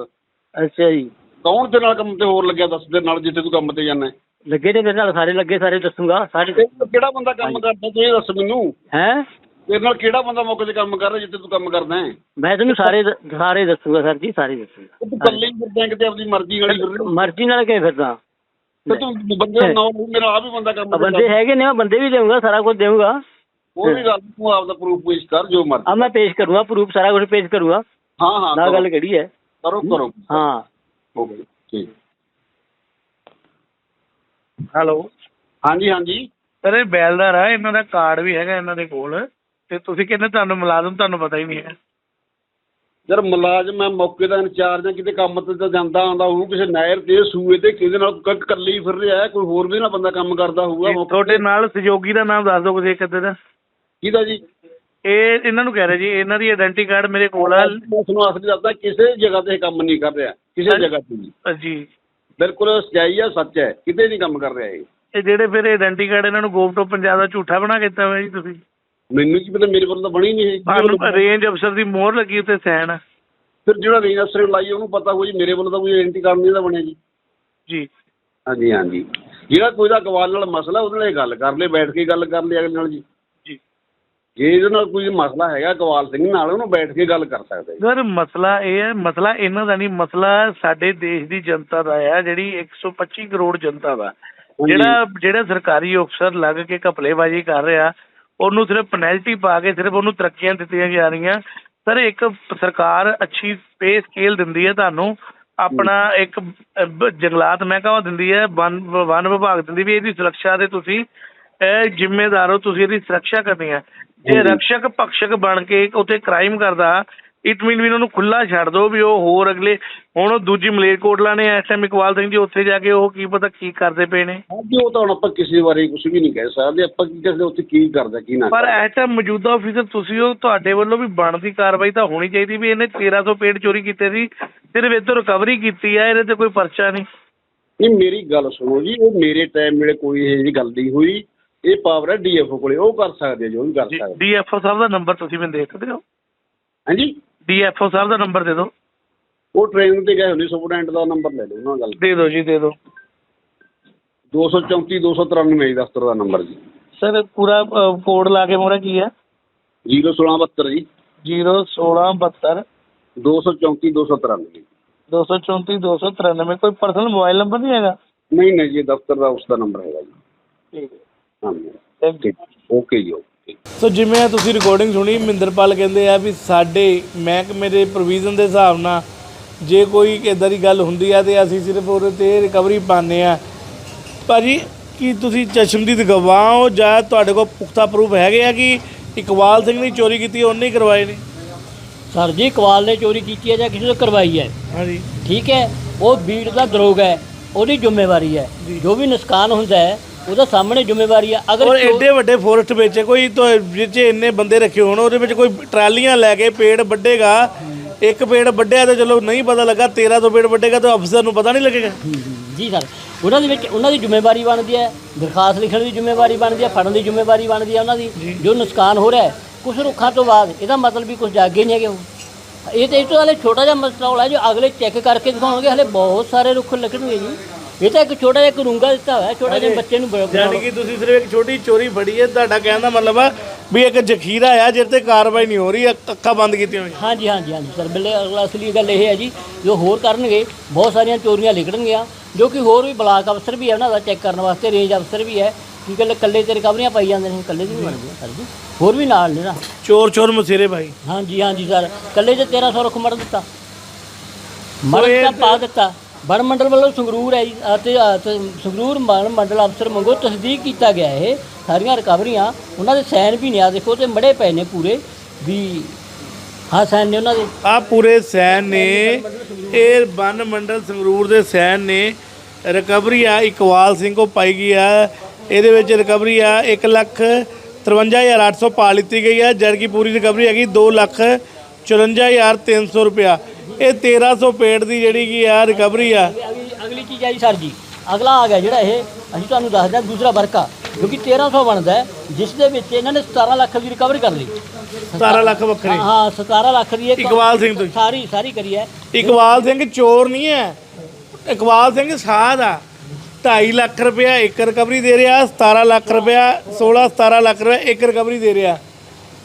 ਅੱਛਾ ਜੀ। ਕੌਣ ਤੇਰੇ ਨਾਲ ਕੰਮ ਤੇ ਹੋਰ ਲੱਗਿਆ ਦੱਸ ਦੇ ਨਾਲ ਜਿੱਥੇ ਤੂੰ ਕੰਮ ਤੇ ਜਾਂਦਾ ਲੱਗੇ ਨੇ ਮੇਰੇ ਨਾਲ ਸਾਰੇ ਲੱਗੇ ਸਾਰੇ ਦੱਸੂਗਾ ਸਾਰੇ ਕਿਹੜਾ ਬੰਦਾ ਕੰਮ ਕਰਦਾ ਤੂੰ ਇਹ ਦੱਸ ਮੈਨੂੰ? ਹੈ? ਤੇਰੇ ਨਾਲ ਕਿਹੜਾ ਬੰਦਾ ਮੌਕੇ ਤੇ ਕੰਮ ਕਰ ਰਿਹਾ ਜਿੱਥੇ ਤੂੰ ਕੰਮ ਕਰਦਾ ਹੈ? ਮੈਂ ਤੁਹਾਨੂੰ ਸਾਰੇ ਸਾਰੇ ਦੱਸੂਗਾ ਸਰ ਜੀ ਸਾਰੇ ਦੱਸੂਗਾ। ਤੂੰ ਇਕੱਲੇ ਹੀ ਫਿਰਦਾ ਕਿਤੇ ਆਪਣੀ ਮਰਜ਼ੀ ਨਾਲ ਹੀ ਫਿਰ ਰਿਹਾ? ਮਰਜ਼ੀ ਨਾਲ ਕਿਵੇਂ ਫਿਰਦਾ? ਤੇ ਤੂੰ ਬੰਦੇ ਦਾ ਨਾਮ ਮੇਰਾ ਆ ਵੀ ਬੰਦਾ ਕੰਮ ਆ ਬੰਦੇ ਹੈਗੇ ਨੇ ਮੈਂ ਬੰਦੇ ਵੀ ਦੇਵਾਂਗਾ ਸਾਰਾ ਕੁਝ ਦੇਵਾਂਗਾ ਉਹ ਵੀ ਗੱਲ ਤੂੰ ਆਪਦਾ ਪ੍ਰੂਫ ਪੇਸ਼ ਕਰ ਜੋ ਮਰਜ਼ੀ। ਆ ਮੈਂ ਪੇਸ਼ ਕਰੂੰਗਾ ਪ੍ਰੂਫ ਸਾਰਾ ਕੁਝ ਪੇਸ਼ ਕਰੂੰਗਾ। ਹਾਂ ਹਾਂ ਨਾ ਗੱਲ ਕਿਹੜੀ ਹੈ? ਕਰੋ ਕਰੋ। ਹਾਂ। ਠੀਕ। ਹੈਲੋ। ਹਾਂਜੀ ਹਾਂਜੀ। ਸਰ ਇਹ ਬੈਲਦਾਰ ਆ ਇਹਨਾਂ ਦਾ ਕਾਰਡ ਵੀ ਹੈਗਾ ਇਹਨਾਂ ਦੇ ਕੋਲ ਤੇ ਤੁਸੀਂ ਕਹਿੰਦੇ ਤੁਹਾਨੂੰ ਮੁਲਾਜ਼ਮ ਤੁਹਾਨੂੰ ਪਤਾ ਹੀ ਨਹੀਂ ਹੈ। ਯਾਰ ਮੁਲਾਜ਼ਮ ਮੈਂ ਮੌਕੇ ਦਾ ਇੰਚਾਰਜ ਆ ਕਿਤੇ ਕੰਮ ਤੇ ਤਾਂ ਜਾਂਦਾ ਆਉਂਦਾ ਹੋਊ ਕਿਸੇ ਨਹਿਰ ਤੇ ਸੂਏ ਤੇ ਕਿਹਦੇ ਨਾਲ ਕ- ਇਕੱਲੇ ਹੀ ਫਿਰ ਰਿਹਾ ਹੈ, ਕੋਈ ਹੋਰ ਵੀ ਨਾ ਬੰਦਾ ਕੰਮ ਕਰਦਾ ਹੋਊਗਾ ਮੌਕੇ ਤੁਹਾਡੇ ਨਾਲ ਸਹਿਯੋਗੀ ਦਾ ਨਾਮ ਦੱਸ ਦਿਓ ਕੋਈ ਇੱਕ ਅੱਧੇ ਦਾ। ਕਿਹਦਾ ਜੀ? ਇਹ ਇਹਨਾਂ ਨੂੰ ਕਹਿ ਰਹੇ ਜੀ ਇਹਨਾਂ ਦੀ ਆਇਡੈਂਟੀ ਕਾਰਡ ਮੇਰੇ ਕੋਲ ਆ। ਮੈਂ ਤੁਹਾਨੂੰ ਅਸਲੀ ਦੱਸਦਾ ਕਿਸੇ ਜਗ੍ਹਾ ਤੇ ਇਹ ਕੰਮ ਨਹੀਂ ਕਰ ਰਿਹਾ ਕਿਸੇ। ਜਗ੍ਹਾ ਤੇ ਨਹੀਂ। ਜੀ। ਬਿਲਕੁਲ ਸਚਾਈ ਆ ਸੱਚ ਹੈ। ਕਿਤੇ ਨਹੀਂ ਕੰਮ ਕਰ ਰਿਹਾ ਇਹ। ਇਹ ਜਿਹੜੇ ਫਿਰ ਆਇਡੈਂਟੀ ਕਾਰਡ ਇਹਨਾਂ ਨੂੰ ਗੋਪ ਟੋਪ ਪੰਜਾਬ ਦਾ ਝੂਠਾ ਬਣਾ ਕੇ ਦਿੱਤਾ ਹੋਇਆ ਜੀ ਤੁਸੀਂ। ਮੈਨੂੰ ਕੀ ਪਤਾ ਮੇਰੇ ਕੋਲ ਤਾਂ ਬਣੀ ਨਹੀਂ ਇਹ ਰੇਂਜ ਅਫਸਰ ਦੀ ਮੋਹਰ ਲੱਗੀ ਉੱਤੇ ਸੈਨ। ਆ ਫਿਰ ਜਿਹੜਾ ਰੇਂਜ ਅਫਸਰ ਲਾਈ ਉਹਨੂੰ ਪਤਾ ਹੋਊ ਜੀ ਮੇਰੇ ਵੱਲੋਂ ਤਾਂ ਕੋਈ ਆਇਡੈਂਟੀ ਕਾਰਡ ਨਹੀਂ ਦਾ ਬਣਿਆ ਜੀ। ਜੀ। ਹਾਂਜੀ ਹਾਂਜੀ। ਜਿਹੜਾ ਕੋਈ ਦਾ ਗਵਾਲ ਨਾਲ ਮਸਲਾ ਉਹਦੇ ਨਾਲ ਗੱਲ ਕਰ ਲੈ ਬੈਠ ਕੇ ਗੱਲ ਕਰ ਲੈ ਅਗਲੇ ਨਾਲ ਜੀ। ਜੀ ਇਹਦੇ ਨਾਲ ਕੋਈ ਮਸਲਾ ਹੈਗਾ ਇਕਬਾਲ ਸਿੰਘ ਨਾਲ ਉਹਨੂੰ ਬੈਠ ਕੇ ਗੱਲ ਕਰ ਸਕਦੇ। ਸਰ ਮਸਲਾ ਇਹ ਹੈ ਮਸਲਾ ਇਹਨਾਂ ਦਾ ਨਹੀਂ ਮਸਲਾ ਸਾਡੇ ਦੇਸ਼ ਦੀ ਜਨਤਾ ਦਾ ਹੈ ਜਿਹੜੀ 125 ਕਰੋੜ ਜਨਤਾ ਦਾ। ਜਿਹੜਾ ਜਿਹੜਾ ਸਰਕਾਰੀ ਅਫਸਰ ਲੱਗ ਕੇ ਘਪਲੇਬਾਜ਼ੀ ਕਰ ਰਿਹਾ ਉਹਨੂੰ ਸਿਰਫ ਪੈਨਲਟੀ ਪਾ ਕੇ ਸਿਰਫ ਉਹਨੂੰ ਤਰੱਕੀਆਂ ਦਿੱਤੀਆਂ ਜਾ ਰਹੀਆਂ। ਸਰ ਇੱਕ ਸਰਕਾਰ ਅੱਛੀ ਪੇ ਸਕੇਲ ਦਿੰਦੀ ਹੈ ਤੁਹਾਨੂੰ। ਆਪਣਾ ਇੱਕ ਜੰਗਲਾਤ ਮਹਿਕਮਾ ਦਿੰਦੀ ਹੈ ਵਨ ਵਨ ਵਿਭਾਗ ਦਿੰਦੀ ਵੀ ਇਹਦੀ ਸੁਰੱਖਿਆ ਦੇ ਤੁਸੀਂ ਇਹ ਜ਼ਿੰਮੇਦਾਰ ਹੋ ਤੁਸੀਂ ਇਹਦੀ ਸੁਰੱਖਿਆ ਕਰਨੀ ਹੈ। ਜੇ। ਰਕਸ਼ਕ ਪਕਸ਼ਕ ਬਣ ਕੇ ਉੱਥੇ ਕ੍ਰਾਈਮ ਕਰਦਾ ਇਟ ਮੀਨ ਵੀ ਉਹਨੂੰ ਖੁੱਲਾ ਛੱਡ ਦਿਓ ਵੀ ਉਹ ਹੋਰ ਅਗਲੇ ਹੁਣ ਉਹ ਦੂਜੀ ਮਲੇਰਕੋਟਲਾ ਨੇ ਇਸ ਟਾਈਮ ਇਕਬਾਲ ਸਿੰਘ ਜੀ ਉੱਥੇ ਜਾ ਕੇ ਉਹ ਕੀ ਪਤਾ ਕੀ ਕਰਦੇ ਪਏ ਨੇ ਹਾਂਜੀ ਉਹ ਤਾਂ ਹੁਣ ਆਪਾਂ ਕਿਸੇ ਬਾਰੇ ਕੁਝ ਵੀ ਨਹੀਂ ਕਹਿ ਸਕਦੇ ਆਪਾਂ ਕੀ ਕਿਸੇ ਉੱਥੇ ਕੀ ਕਰਦਾ ਕੀ ਨਾ ਪਰ ਕਰਦਾ। ਇਸ ਟਾਈਮ ਮੌਜੂਦਾ ਆਫੀਸਰ ਤੁਸੀਂ ਹੋ ਤੁਹਾਡੇ ਵੱਲੋਂ ਵੀ ਬਣਦੀ ਕਾਰਵਾਈ ਤਾਂ ਹੋਣੀ ਚਾਹੀਦੀ ਵੀ ਇਹਨੇ 1300 ਪੇੜ ਚੋਰੀ ਕੀਤੇ ਸੀ ਸਿਰਫ ਇੱਧਰ ਰਿਕਵਰੀ ਕੀਤੀ ਹੈ ਇਹਦੇ ਤੇ ਕੋਈ ਪਰਚਾ ਨਹੀਂ ਨਹੀਂ ਮੇਰੀ ਗੱਲ ਸੁਣੋ ਜੀ ਉਹ ਮੇਰੇ ਟਾਈਮ ਵੇਲੇ ਕੋਈ ਇਹੋ ਜਿਹੀ ਗੱਲ ਨਹੀਂ ਹੋਈ ਇਹ ਪਾਵਰ ਹੈ ਡੀਐਫਓ ਕੋਲੇ ਉਹ ਕਰ ਸਕਦੇ ਆ ਜੋ ਵੀ ਕਰ ਸਕਦੇ ਡੀਐਫਓ ਸਾਹਿਬ ਦਾ ਨੰਬਰ ਤੁਸੀਂ ਮੈਨੂੰ ਦੇ ਸਕਦੇ ਹੋ? ਹਾਂਜੀ? ਡੀਐਫਓ ਸਾਹਿਬ ਦਾ ਨੰਬਰ ਦੇ ਦਿਓ। ਉਹ ਟ੍ਰੇਨ ਤੇ ਗਏ ਹੁੰਦੇ ਸੁਪਰਡੈਂਟ ਦਾ ਨੰਬਰ ਲੈ ਲਓ ਉਹਨਾਂ ਗੱਲ ਦੇ ਦਿਓ ਜੀ ਦੇ ਦਿਓ। 234 293 ਜੀ ਦਫ਼ਤਰ ਦਾ ਨੰਬਰ ਜੀ। ਸਰ ਪੂਰਾ ਕੋਡ ਲਾ ਕੇ ਮੋਰਾ ਕੀ ਹੈ? 01672 ਜੀ। 01672 234 293 234 293 ਕੋਈ ਪਰਸਨਲ ਮੋਬਾਈਲ ਨੰਬਰ ਨਹੀਂ ਹੈਗਾ? ਨਹੀਂ ਨਹੀਂ ਜੀ ਦਫ਼ਤਰ ਦਾ ਉਸ ਦਾ ਨੰਬਰ ਹੈਗਾ ਜੀ। ਠੀਕ ਹੈ। ਹਾਂਜੀ। ਥੈਂਕ ਠੀਕ। ਓਕੇ ਜੀ ਓਕੇ ਸੋ ਜਿਵੇਂ ਤੁਸੀਂ ਰਿਕਾਰਡਿੰਗ ਸੁਣੀ ਮਹਿੰਦਰਪਾਲ ਕਹਿੰਦੇ ਆ ਵੀ ਸਾਡੇ ਮਹਿਕਮੇ ਦੇ ਪ੍ਰੋਵੀਜ਼ਨ ਦੇ ਹਿਸਾਬ ਨਾਲ ਜੇ ਕੋਈ ਇਦਾਂ ਦੀ ਗੱਲ ਹੁੰਦੀ ਆ ਤੇ ਅਸੀਂ ਸਿਰਫ ਉਹਦੇ ਤੇ ਰਿਕਵਰੀ ਪਾਉਂਦੇ ਆ। ਭਾਜੀ ਕੀ ਤੁਸੀਂ ਚਸ਼ਮਦੀਦ ਗਵਾਹ ਹੋ ਜਾਂ ਤੁਹਾਡੇ ਕੋਲ ਪੁਖਤਾ ਪ੍ਰੂਫ ਹੈਗੇ ਆ ਕਿ ਇਕਬਾਲ ਸਿੰਘ ਨੇ ਚੋਰੀ ਕੀਤੀ ਉਹਨੇ ਹੀ ਕਰਵਾਏ ਨੇ? ਸਰ ਜੀ ਇਕਬਾਲ ਨੇ ਚੋਰੀ ਕੀਤੀ ਹੈ ਜਾਂ ਕਿਸੇ ਤੋਂ ਕਰਵਾਈ ਹੈ ਹਾਂਜੀ। ਠੀਕ ਹੈ ਉਹ ਬੀੜ ਦਾ ਦਰੋਗ ਹੈ ਉਹਦੀ ਜ਼ਿੰਮੇਵਾਰੀ ਹੈ। ਜੋ ਵੀ ਨੁਕਸਾਨ ਹੁੰਦਾ ਹੈ ਉਹਦਾ ਸਾਹਮਣੇ ਜ਼ਿੰਮੇਵਾਰੀ ਹੈ ਅਗਰ ਔਰ ਐਡੇ ਵੱਡੇ ਫੋਰੈਸਟ ਵਿੱਚ ਕੋਈ ਵਿੱਚ ਇੰਨੇ ਬੰਦੇ ਰੱਖੇ ਹੋਣ ਉਹਦੇ ਵਿੱਚ ਕੋਈ ਟਰਾਲੀਆਂ ਲੈ ਕੇ ਪੇੜ ਵੱਢੇਗਾ ਇੱਕ ਪੇੜ ਵੱਢਿਆ ਤੇ ਚਲੋ ਨਹੀਂ ਪਤਾ ਲੱਗਾ 1300 ਪੇੜ ਵੱਢੇਗਾ ਤਾਂ ਅਫਸਰ ਨੂੰ ਪਤਾ ਨਹੀਂ ਲੱਗੇਗਾ। ਜੀ ਸਰ ਉਹਨਾਂ ਦੇ ਵਿੱਚ ਉਹਨਾਂ ਦੀ ਜ਼ਿੰਮੇਵਾਰੀ ਬਣਦੀ ਹੈ ਦਰਖਾਸਤ ਲਿਖਣ ਦੀ ਜ਼ਿੰਮੇਵਾਰੀ ਬਣਦੀ ਹੈ ਫੜਨ ਦੀ ਜ਼ਿੰਮੇਵਾਰੀ ਬਣਦੀ ਹੈ ਉਹਨਾਂ ਦੀ। ਜੋ। ਨੁਕਸਾਨ ਹੋ ਰਿਹਾ ਹੈ ਕੁਝ ਰੁੱਖਾਂ ਤੋਂ ਬਾਅਦ ਇਹਦਾ ਮਤਲਬ ਵੀ ਕੁਝ ਜਾਗੇ ਨਹੀਂ ਹੈਗੇ ਉਹ। ਇਹ ਤੇ ਇਸ ਤੋਂ ਹਲੇ ਛੋਟਾ ਜਿਹਾ ਮਸਲਾ ਹੋਣਾ ਜੋ ਅਗਲੇ ਚੈੱਕ ਕਰਕੇ ਦਿਖਾਉਣਗੇ ਹਲੇ ਬਹੁਤ ਸਾਰੇ ਰੁੱਖ ਲੱਗਣਗੇ ਜੀ। ਇਹ ਤਾਂ ਇੱਕ ਛੋਟਾ ਜਿਹਾ ਕਰੂੰਗਾ ਦਿੱਤਾ ਹੋਇਆ ਛੋਟਾ ਜਿਹਾ ਬੱਚੇ ਨੂੰ ਬ- ਯਾਨੀ ਕਿ ਤੁਸੀਂ ਸਿਰਫ ਇੱਕ ਛੋਟੀ ਚੋਰੀ ਫੜੀ ਹੈ ਤੁਹਾਡਾ ਕਹਿਣ ਦਾ ਮਤਲਬ ਆ ਵੀ ਇੱਕ ਜ਼ਖੀਰਾ ਆ ਜਿਹਦੇ ਤੇ ਕਾਰਵਾਈ ਨਹੀਂ ਹੋ ਰਹੀ ਅੱਖ- ਅੱਖਾਂ ਬੰਦ ਕੀਤੀਆਂ ਹੋਈਆਂ। ਹਾਂਜੀ ਹਾਂਜੀ ਹਾਂਜੀ ਸਰ ਬਿੱਲੇ ਅਗਲਾ ਅਸਲੀ ਗੱਲ ਇਹ ਹੈ ਜੀ ਜੋ ਹੋਰ ਕਰਨਗੇ ਬਹੁਤ ਸਾਰੀਆਂ ਚੋਰੀਆਂ ਲਿਖਣਗੀਆਂ ਜੋ ਕਿ ਹੋਰ ਵੀ ਬਲਾਕ ਅਫਸਰ ਵੀ ਹੈ ਉਹਨਾਂ ਦਾ ਚੈੱਕ ਕਰਨ ਵਾਸਤੇ ਰੇਂਜ ਅਫਸਰ ਵੀ ਹੈ ਕਿ ਕੱਲੇ ਕੱਲੇ ਤੇ ਰਿਕਵਰੀਆਂ ਪਾਈ ਜਾਂਦੇ ਨੇ ਕੱਲੇ ਦੀ ਨਹੀਂ ਬਣਦੀ ਸਰ ਜੀ। ਹੋਰ ਵੀ ਨਾਲ ਨੇ ਨਾ। ਚੋਰ ਚੋਰ ਮਸੇਰੇ ਭਾਈ। ਹਾਂਜੀ ਹਾਂਜੀ ਸਰ ਕੱਲੇ ਤੇ 1300 ਰੁੱਖ ਮਰ ਦਿੱਤਾ। ਇਹ ਦਿੱਤਾ ਪਾ ਦਿੱਤਾ। ਵਣ ਮੰਡਲ ਵੱਲੋਂ ਸੰਗਰੂਰ ਹੈ ਜੀ, ਅਤੇ ਅਤੇ ਸੰਗਰੂਰ ਵਣ ਮੰਡਲ ਅਫਸਰ ਮੰਗੋ ਤਸਦੀਕ ਕੀਤਾ ਗਿਆ ਇਹ ਸਾਰੀਆਂ ਰਿਕਵਰੀਆਂ ਉਹਨਾਂ ਦੇ ਸਾਈਨ ਵੀ ਨਹੀਂ ਆ ਦੇਖੋ ਤੇ ਮੜੇ ਪਏ ਨੇ ਪੂਰੇ ਵੀ ਹਾਂ ਸਾਈਨ ਨੇ ਉਹਨਾਂ ਦੇ। ਆ ਪੂਰੇ ਸੈਨ ਨੇ ਇਹ ਵਨ ਮੰਡਲ ਸੰਗਰੂਰ ਦੇ ਸੈਨ ਨੇ। ਰਿਕਵਰੀ ਆ ਇਕਵਾਲ ਸਿੰਘ ਕੋ ਪਾਈ ਗਈ ਆ। ਇਹਦੇ ਵਿੱਚ ਰਿਕਵਰੀ ਆ 1 ਲੱਖ 53800 ਪਾ ਲਿੱਤੀ ਗਈ ਆ। ਜਦਕਿ ਪੂਰੀ ਰਿਕਵਰੀ ਹੈਗੀ 2 ਲੱਖ 54300 ਰੁਪਇਆ। ਇਹ 1300 ਪੇੜ ਦੀ ਜਿਹੜੀ ਕੀ ਆ ਰਿਕਵਰੀ ਆ। ਅਗਲੀ ਅਗਲੀ ਚੀਜ਼ ਆਈ ਸਰ ਜੀ? ਅਗਲਾ ਆ ਗਿਆ ਜਿਹੜਾ ਇਹ ਅਸੀਂ ਤੁਹਾਨੂੰ ਦੱਸਦੇ ਹਾਂ ਦੂਸਰਾ ਵਰਕਾ ਜੋ ਕਿ 1300 ਬਣਦਾ ਹੈ ਜਿਸ ਦੇ ਵਿੱਚ ਇਹਨਾਂ ਨੇ 17 ਲੱਖ ਦੀ ਰਿਕਵਰੀ ਕਰ ਲਈ। 17 ਲੱਖ ਵੱਖਰੇ। ਹਾਂ 17 ਲੱਖ ਦੀ ਇਹ ਇਕਬਾਲ ਸਿੰਘ ਤੋਂ। ਸਾਰੀ ਸਾਰੀ ਕਰੀ ਹੈ। ਇਕਬਾਲ ਸਿੰਘ ਚੋਰ ਨਹੀਂ ਹੈ। ਇਕਬਾਲ ਸਿੰਘ ਸਾਧ ਆ। 2.5 ਲੱਖ ਰੁਪਇਆ ਇੱਕ ਰਿਕਵਰੀ ਦੇ ਰਿਹਾ 17 ਲੱਖ ਰੁਪਇਆ 16 17 ਲੱਖ ਰੁਪਇਆ ਇੱਕ ਰਿਕਵਰੀ ਦੇ ਰਿਹਾ।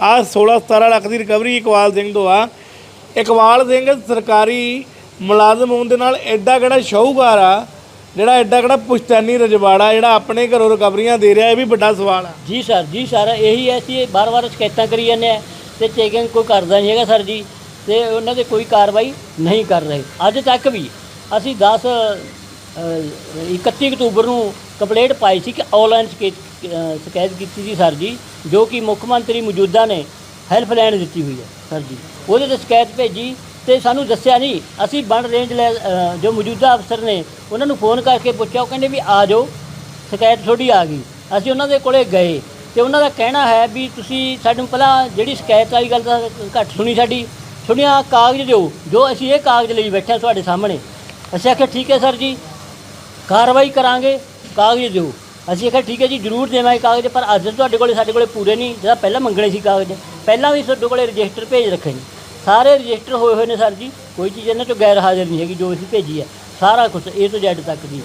ਆ 16 17 ਲੱਖ ਦੀ ਰਿਕਵਰੀ ਇਕਬਾਲ ਸਿੰਘ ਤੋਂ ਆ। ਇਕਬਾਲ ਸਿੰਘ ਸਰਕਾਰੀ ਮੁਲਾਜ਼ਮ ਹੋਣ ਦੇ ਨਾਲ ਐਡਾ ਕਿਹੜਾ ਸ਼ਾਹੂਕਾਰ ਆ ਜਿਹੜਾ ਐਡਾ ਕਿਹੜਾ ਪੁਸ਼ਤੈਨੀ ਰਜਵਾੜਾ ਜਿਹੜਾ ਆਪਣੇ ਘਰੋਂ ਰਿਕਵਰੀਆਂ ਦੇ ਰਿਹਾ ਇਹ ਵੀ ਵੱਡਾ ਸਵਾਲ ਆ। ਜੀ ਸਰ ਜੀ ਸਰ ਇਹੀ ਹੈ ਅਸੀਂ ਬਾਰ-ਬਾਰ ਸ਼ਿਕਾਇਤਾਂ ਕਰੀ ਜਾਂਦੇ ਆ ਤੇ ਚੈਕਿੰਗ ਕੋਈ ਕਰਦਾ ਨਹੀਂ ਹੈਗਾ ਸਰ ਜੀ ਤੇ ਉਹਨਾਂ ਦੇ ਕੋਈ ਕਾਰਵਾਈ ਨਹੀਂ ਕਰ ਰਹੇ। ਅੱਜ ਤੱਕ ਵੀ ਅਸੀਂ 10 ਅ, 31 ਅਕਤੂਬਰ ਨੂੰ ਕੰਪਲੇਂਟ ਪਾਈ ਸੀ ਕਿ ਆਨਲਾਈਨ ਸ਼ਿਕਾਇਤ ਕੀਤੀ ਸੀ ਸਰ ਜੀ ਜੋ ਕਿ ਮੁੱਖ ਮੰਤਰੀ ਮੌਜੂਦਾ ਨੇ ਹੈਲਪਲਾਈਨ ਦਿੱਤੀ ਹੋਈ ਹੈ ਸਰ ਜੀ। ਉਹਦੇ ਤੇ ਸ਼ਿਕਾਇਤ ਭੇਜੀ ਤੇ ਸਾਨੂੰ ਦੱਸਿਆ ਨਹੀਂ। ਅਸੀਂ ਬਣ ਰੇਂਜ ਲੈ ਜੋ ਮੌਜੂਦਾ ਅਫਸਰ ਨੇ, ਉਹਨਾਂ ਨੂੰ ਫੋਨ ਕਰਕੇ ਪੁੱਛਿਆ। ਉਹ ਕਹਿੰਦੇ ਵੀ ਆ ਜਾਓ, ਸ਼ਿਕਾਇਤ ਤੁਹਾਡੀ ਆ ਗਈ। ਅਸੀਂ ਉਹਨਾਂ ਦੇ ਕੋਲੇ ਗਏ ਤੇ ਉਹਨਾਂ ਦਾ ਕਹਿਣਾ ਹੈ ਵੀ ਤੁਸੀਂ ਸਾਨੂੰ ਪਹਿਲਾਂ ਜਿਹੜੀ ਸ਼ਿਕਾਇਤ ਵਾਲੀ ਗੱਲ ਤਾਂ ਘੱਟ ਸੁਣੀ ਸਾਡੀ। ਸੁਣਿਆ ਕਾਗਜ਼ ਦਿਓ, ਜੋ ਅਸੀਂ ਇਹ ਕਾਗਜ਼ ਲਈ ਬੈਠੇ ਹਾਂ ਤੁਹਾਡੇ ਸਾਹਮਣੇ। ਅਸੀਂ ਆਖਿਆ, ਠੀਕ ਹੈ ਸਰ ਜੀ, ਕਾਰਵਾਈ ਕਰਾਂਗੇ, ਕਾਗਜ਼ ਦਿਓ। ਅਸੀਂ ਆਖਿਆ, ਠੀਕ ਹੈ ਜੀ, ਜ਼ਰੂਰ ਦੇਵਾਂਗੇ ਕਾਗਜ਼, ਪਰ ਅੱਜ ਤੁਹਾਡੇ ਕੋਲੇ, ਸਾਡੇ ਕੋਲੇ ਪੂਰੇ ਨਹੀਂ। ਜਿਹੜਾ ਪਹਿਲਾਂ ਮੰਗਣੇ ਸੀ ਕਾਗਜ਼, ਪਹਿਲਾਂ ਵੀ ਤੁਹਾਡੇ ਕੋਲੇ ਰਜਿਸਟਰ ਭੇਜ ਰੱਖੇ ਨੇ। ਸਾਰੇ ਰਜਿਸਟਰ ਹੋਏ ਹੋਏ ਨੇ ਸਰ ਜੀ ਕੋਈ ਚੀਜ਼ ਇਹਨਾਂ ਚੋਂ ਗੈਰ ਹਾਜ਼ਰ ਨਹੀਂ ਹੈਗੀ ਜੋ ਅਸੀਂ ਭੇਜੀ ਹੈ। ਸਾਰਾ ਕੁਝ A ਤੋਂ Z ਤੱਕ ਦੀ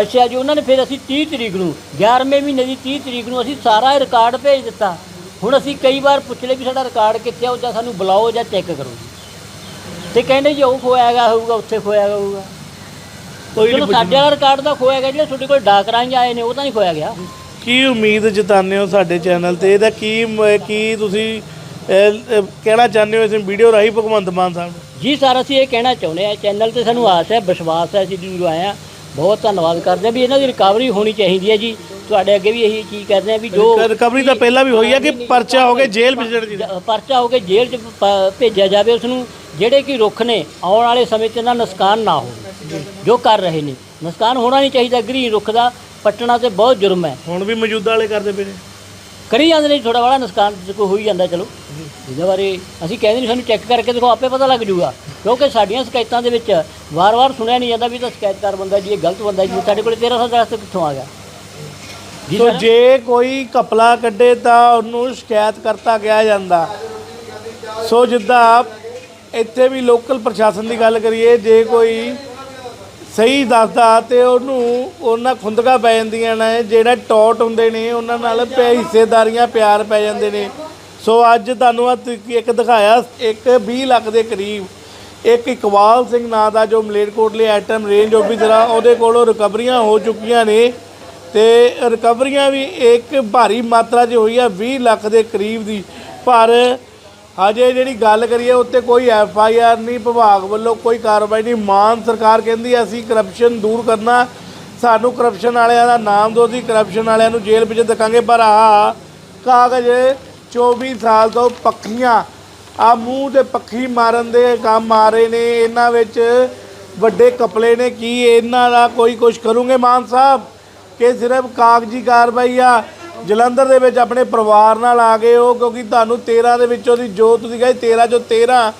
ਅੱਛਾ ਜੀ ਉਹਨਾਂ ਨੇ ਫਿਰ ਅਸੀਂ 30 ਤਰੀਕ ਨੂੰ 11ਵੇਂ ਮਹੀਨੇ ਦੀ 30 ਤਰੀਕ ਨੂੰ ਅਸੀਂ ਸਾਰਾ ਰਿਕਾਰਡ ਭੇਜ ਦਿੱਤਾ। ਹੁਣ ਅਸੀਂ ਕਈ ਵਾਰ ਪੁੱਛ ਲਏ ਵੀ ਸਾਡਾ ਰਿਕਾਰਡ ਕਿੱਥੇ ਆ ਉਹ ਜਾਂ ਸਾਨੂੰ ਬੁਲਾਓ ਜਾਂ ਚੈੱਕ ਕਰੋ ਤੇ ਕਹਿੰਦੇ ਜੀ ਉਹ ਖੋਇਆ ਗਿਆ ਹੋਊਗਾ ਉੱਥੇ ਖੋਇਆ ਗਿਆ ਹੋਊਗਾ। ਕੋਈ ਨਹੀਂ ਸਾਡੇ ਵਾਲਾ ਰਿਕਾਰਡ ਤਾਂ ਖੋਇਆ ਗਿਆ ਜਿਹੜਾ ਤੁਹਾਡੇ ਕੋਲ ਡਾਕ ਰਾਹੀਂ ਆਏ ਨੇ ਉਹ ਤਾਂ ਨਹੀਂ ਖੋਇਆ ਗਿਆ। ਕੀ ਉਮੀਦ ਜਤਾਉਂਦੇ ਹੋ ਸਾਡੇ ਚੈਨਲ ਤੇ? ਇਹਦਾ ਕੀ ਕੀ ਤੁਸੀਂ ਕਹਿਣਾ ਚਾਹੁੰਦੇ ਹੋ ਇਸ ਵੀਡੀਓ ਰਾਹੀਂ ਭਗਵੰਤ ਮਾਨ ਸਾਹਿਬ ਨੂੰ? ਜੀ ਸਰ ਅਸੀਂ ਇਹ ਕਹਿਣਾ ਚਾਹੁੰਦੇ ਆ ਚੈਨਲ ਤੇ ਸਾਨੂੰ ਆਸ ਹੈ ਵਿਸ਼ਵਾਸ ਹੈ ਅਸੀਂ ਦੂਰ ਆਏ ਆ ਬਹੁਤ ਧੰਨਵਾਦ ਕਰਦੇ ਹਾਂ ਵੀ ਇਹਨਾਂ ਦੀ ਰਿਕਵਰੀ ਹੋਣੀ ਚਾਹੀਦੀ ਹੈ ਜੀ। ਤੁਹਾਡੇ ਅੱਗੇ ਵੀ ਇਹੀ ਚੀਜ਼ ਕਰਦੇ ਆ ਵੀ ਜੋ ਰਿਕਵਰੀ ਤਾਂ ਪਹਿਲਾਂ ਵੀ ਹੋਈ ਆ ਕਿ ਪਰਚਾ ਹੋ ਕੇ ਜੇਲ੍ਹ ਭੇਜਣ ਦੀ ਜ- ਪਰਚਾ ਹੋ ਕੇ ਜੇਲ੍ਹ 'ਚ ਪ- ਭੇਜਿਆ ਜਾਵੇ ਉਸ ਨੂੰ ਜਿਹੜੇ ਕਿ ਰੁੱਖ ਨੇ ਆਉਣ ਵਾਲੇ ਸਮੇਂ 'ਚ ਇਹਨਾਂ ਨੁਕਸਾਨ ਨਾ ਹੋਵੇ। ਜੋ ਕਰ ਰਹੇ ਨੇ। ਨੁਕਸਾਨ ਹੋਣਾ ਨਹੀਂ ਚਾਹੀਦਾ ਗ੍ਰੀਨ ਰੁੱਖ ਦਾ ਪੱਟਣਾ ਤੇ ਬਹੁਤ ਜੁਰਮ ਹੈ। ਹੁਣ ਵੀ ਮੌਜੂਦਾ ਵਾਲੇ ਕਰਦੇ ਪਏ ਨੇ। ਕਰੀ ਜਾਂਦੇ ਨੇ ਥੋੜਾ ਬੜਾ ਨੁਕਸਾਨ ਤੇ ਕੋਈ ਹੋਈ ਜਾਂਦਾ ਚਲੋ। ਇਹਦੇ ਬਾਰੇ ਅਸੀਂ ਕਹਿੰਦੇ ਨਹੀਂ ਸਾਨੂੰ ਚੈੱਕ ਕਰਕੇ ਦੇਖੋ ਆਪੇ ਪਤਾ ਲੱਗ ਜੂਗਾ। ਕਿਉਂਕਿ ਸਾਡੀਆਂ ਸ਼ਿਕਾਇਤਾਂ ਦੇ ਵਿੱਚ ਵਾਰ-ਵਾਰ ਸੁਣਿਆ ਨਹੀਂ ਜਾਂਦਾ ਵੀ ਤਾਂ ਸ਼ਿਕਾਇਤਕਾਰ ਬੰਦਾ ਜੀ ਇਹ ਗਲਤ ਬੰਦਾ ਜੀ ਸਾਡੇ ਕੋਲ 1300 ਦਰਖਤ ਕਿੱਥੋਂ ਆ ਗਿਆ? ਜੀ ਸਰ। ਜੇ ਕੋਈ ਕਪਲਾ ਕੱਢੇ ਤਾਂ ਉਹਨੂੰ ਸ਼ਿਕਾਇਤ ਕਰਤਾ ਕਿਹਾ ਜਾਂਦਾ। ਸੋ ਜਿੱਦਾਂ ਇੱਥੇ ਵੀ ਲੋਕਲ ਪ੍ਰਸ਼ਾਸਨ ਦੀ ਗੱਲ ਕਰੀਏ ਜੇ ਕੋਈ ਸਹੀ ਦੱਸਦਾ ਤੇ ਉਹਨੂੰ ਉਹਨਾਂ ਖੁੰਦਕਾ ਪੈ ਜਾਂਦੀਆਂ ਨੇ, ਜਿਹੜਾ ਟੌਟ ਹੁੰਦੇ ਨੇ, ਉਹਨਾਂ ਨਾਲ ਪੈ ਹਿੱਸੇਦਾਰੀਆਂ ਪਿਆਰ ਪੈ ਜਾਂਦੇ ਨੇ। ਸੋ ਅੱਜ ਤੁਹਾਨੂੰ ਆਹ ਇੱਕ ਦਿਖਾਇਆ, ਇੱਕ 20 ਲੱਖ ਦੇ ਕਰੀਬ ਇੱਕ ਇਕਬਾਲ ਸਿੰਘ ਨਾਂ ਦਾ ਜੋ ਮਲੇਰਕੋਟਲੇ ਐਟਮ ਰੇਂਜ ਆਫੀਸਰ ਆ ਉਹਦੇ ਕੋਲੋਂ ਰਿਕਵਰੀਆਂ ਹੋ ਚੁੱਕੀਆਂ ਨੇ ਤੇ ਰਿਕਵਰੀਆਂ ਵੀ ਇੱਕ ਭਾਰੀ ਮਾਤਰਾ 'ਚ ਹੋਈ ਆ 20 ਲੱਖ ਦੇ ਕਰੀਬ ਦੀ। ਪਰ ਹਜੇ ਜਿਹੜੀ ਗੱਲ ਕਰੀਏ, ਉੱਤੇ ਕੋਈ ਐਫ ਆਈ ਆਰ ਨਹੀਂ, ਵਿਭਾਗ ਵੱਲੋਂ ਕੋਈ ਕਾਰਵਾਈ ਨਹੀਂ। ਮਾਨ ਸਰਕਾਰ ਕਹਿੰਦੀ ਅਸੀਂ ਕਰਪਸ਼ਨ ਦੂਰ ਕਰਨਾ। ਸਾਨੂੰ ਕਰਪਸ਼ਨ ਵਾਲਿਆਂ ਦਾ ਨਾਮ ਦੋ ਸੀ ਕਰਪਸ਼ਨ ਵਾਲਿਆਂ ਨੂੰ ਜੇਲ੍ਹ ਵਿੱਚ ਦਿਖਾਂਗੇ। ਪਰ ਆਹ ਕਾਗਜ਼ 24 ਸਾਲ ਤੋਂ ਪੱਖੀਆਂ, ਆ ਮੂੰਹ ਤੇ ਪੱਖੀ ਮਾਰਨ ਦੇ ਕੰਮ ਆ ਰਹੇ ਨੇ। ਇਹਨਾਂ ਵਿੱਚ ਵੱਡੇ ਕਪਲੇ ਨੇ। ਕੀ ਇਹਨਾਂ ਦਾ ਕੋਈ ਕੁਝ ਕਰੂਗੇ ਮਾਨ ਸਾਹਿਬ? ਕਿ ਸਿਰਫ ਕਾਗਜ਼ੀ ਕਾਰਵਾਈ ਆ? ਜਲੰਧਰ ਦੇ ਵਿੱਚ ਆਪਣੇ ਪਰਿਵਾਰ ਨਾਲ ਆ ਗਏ ਹੋ ਕਿਉਂਕਿ ਤੁਹਾਨੂੰ 13 ਦੇ ਵਿੱਚੋਂ ਦੀ ਜੋ ਤੁਸੀਂ ਕਹੇ 13 ਚੋਂ 13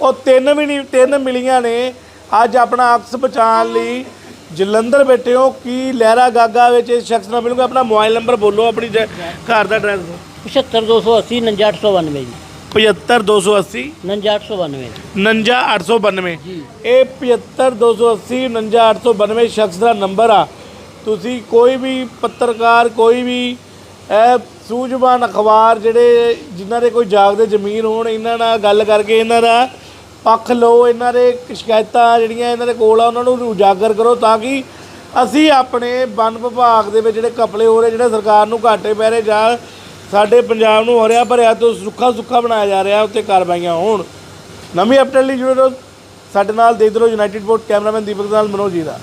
ਉਹ ਤਿੰਨ ਵੀ ਨਹੀਂ ਤਿੰਨ ਮਿਲੀਆਂ ਨੇ। ਅੱਜ ਆਪਣਾ ਅਕਸ ਬਚਾਉਣ ਲਈ ਜਲੰਧਰ ਬੈਠੇ ਹੋ। ਕੀ ਲਹਿਰਾ ਗਾਗਾ ਵਿੱਚ ਇਸ ਸ਼ਖਸ ਨਾਲ ਮਿਲੂਗਾ? ਆਪਣਾ ਮੋਬਾਈਲ ਨੰਬਰ ਬੋਲੋ ਆਪਣੀ ਜ- ਘਰ ਦਾ ਐਡਰੈਸ 75280 99892 ਜੀ। 75280 99892 59892 ਜੀ। ਇਹ 75280 59892 ਸ਼ਖਸ ਦਾ ਨੰਬਰ ਆ। ਤੁਸੀਂ ਕੋਈ ਵੀ ਪੱਤਰਕਾਰ ਕੋਈ ਵੀ ਇਹ ਸੂਝਵਾਨ ਅਖਬਾਰ ਜਿਹੜੇ ਜਿਨ੍ਹਾਂ ਦੇ ਕੋਈ ਜਾਗਦੇ ਜ਼ਮੀਨ ਹੋਣ, ਇਹਨਾਂ ਨਾਲ ਗੱਲ ਕਰਕੇ ਇਹਨਾਂ ਦਾ ਪੱਖ ਲਓ, ਇਹਨਾਂ ਦੇ ਸ਼ਿਕਾਇਤਾਂ ਜਿਹੜੀਆਂ ਇਹਨਾਂ ਦੇ ਕੋਲ ਆ, ਉਹਨਾਂ ਨੂੰ ਉਜਾਗਰ ਕਰੋ ਤਾਂ ਕਿ ਅਸੀਂ ਆਪਣੇ ਵਨ ਵਿਭਾਗ ਦੇ ਵਿੱਚ ਜਿਹੜੇ ਕਪਲੇ ਹੋ ਰਹੇ, ਜਿਹੜੇ ਸਰਕਾਰ ਨੂੰ ਘਾਟੇ ਪੈ ਰਹੇ, ਜਾਂ ਸਾਡੇ ਪੰਜਾਬ ਨੂੰ ਹਰਿਆ ਭਰਿਆ ਤੋਂ ਸੁੱਖਾ ਸੁੱਖਾ ਬਣਾਇਆ ਜਾ ਰਿਹਾ, ਉੱਤੇ ਕਾਰਵਾਈਆਂ ਹੋਣ। ਨਵੀਂ ਅਪਡੇਟ ਲਈ ਜੁੜੇ ਰਹੋ। ਸਾਡੇ ਨਾਲ ਦੇਖਦੇ ਰਹੋ ਯੂਨਾਈਟਿਡ ਪੋਰਟ ਕੈਮਰਾਮੈਨ ਦੀਪਕ ਨਾਲ ਮਨੋਜ ਜੀ ਦਾ।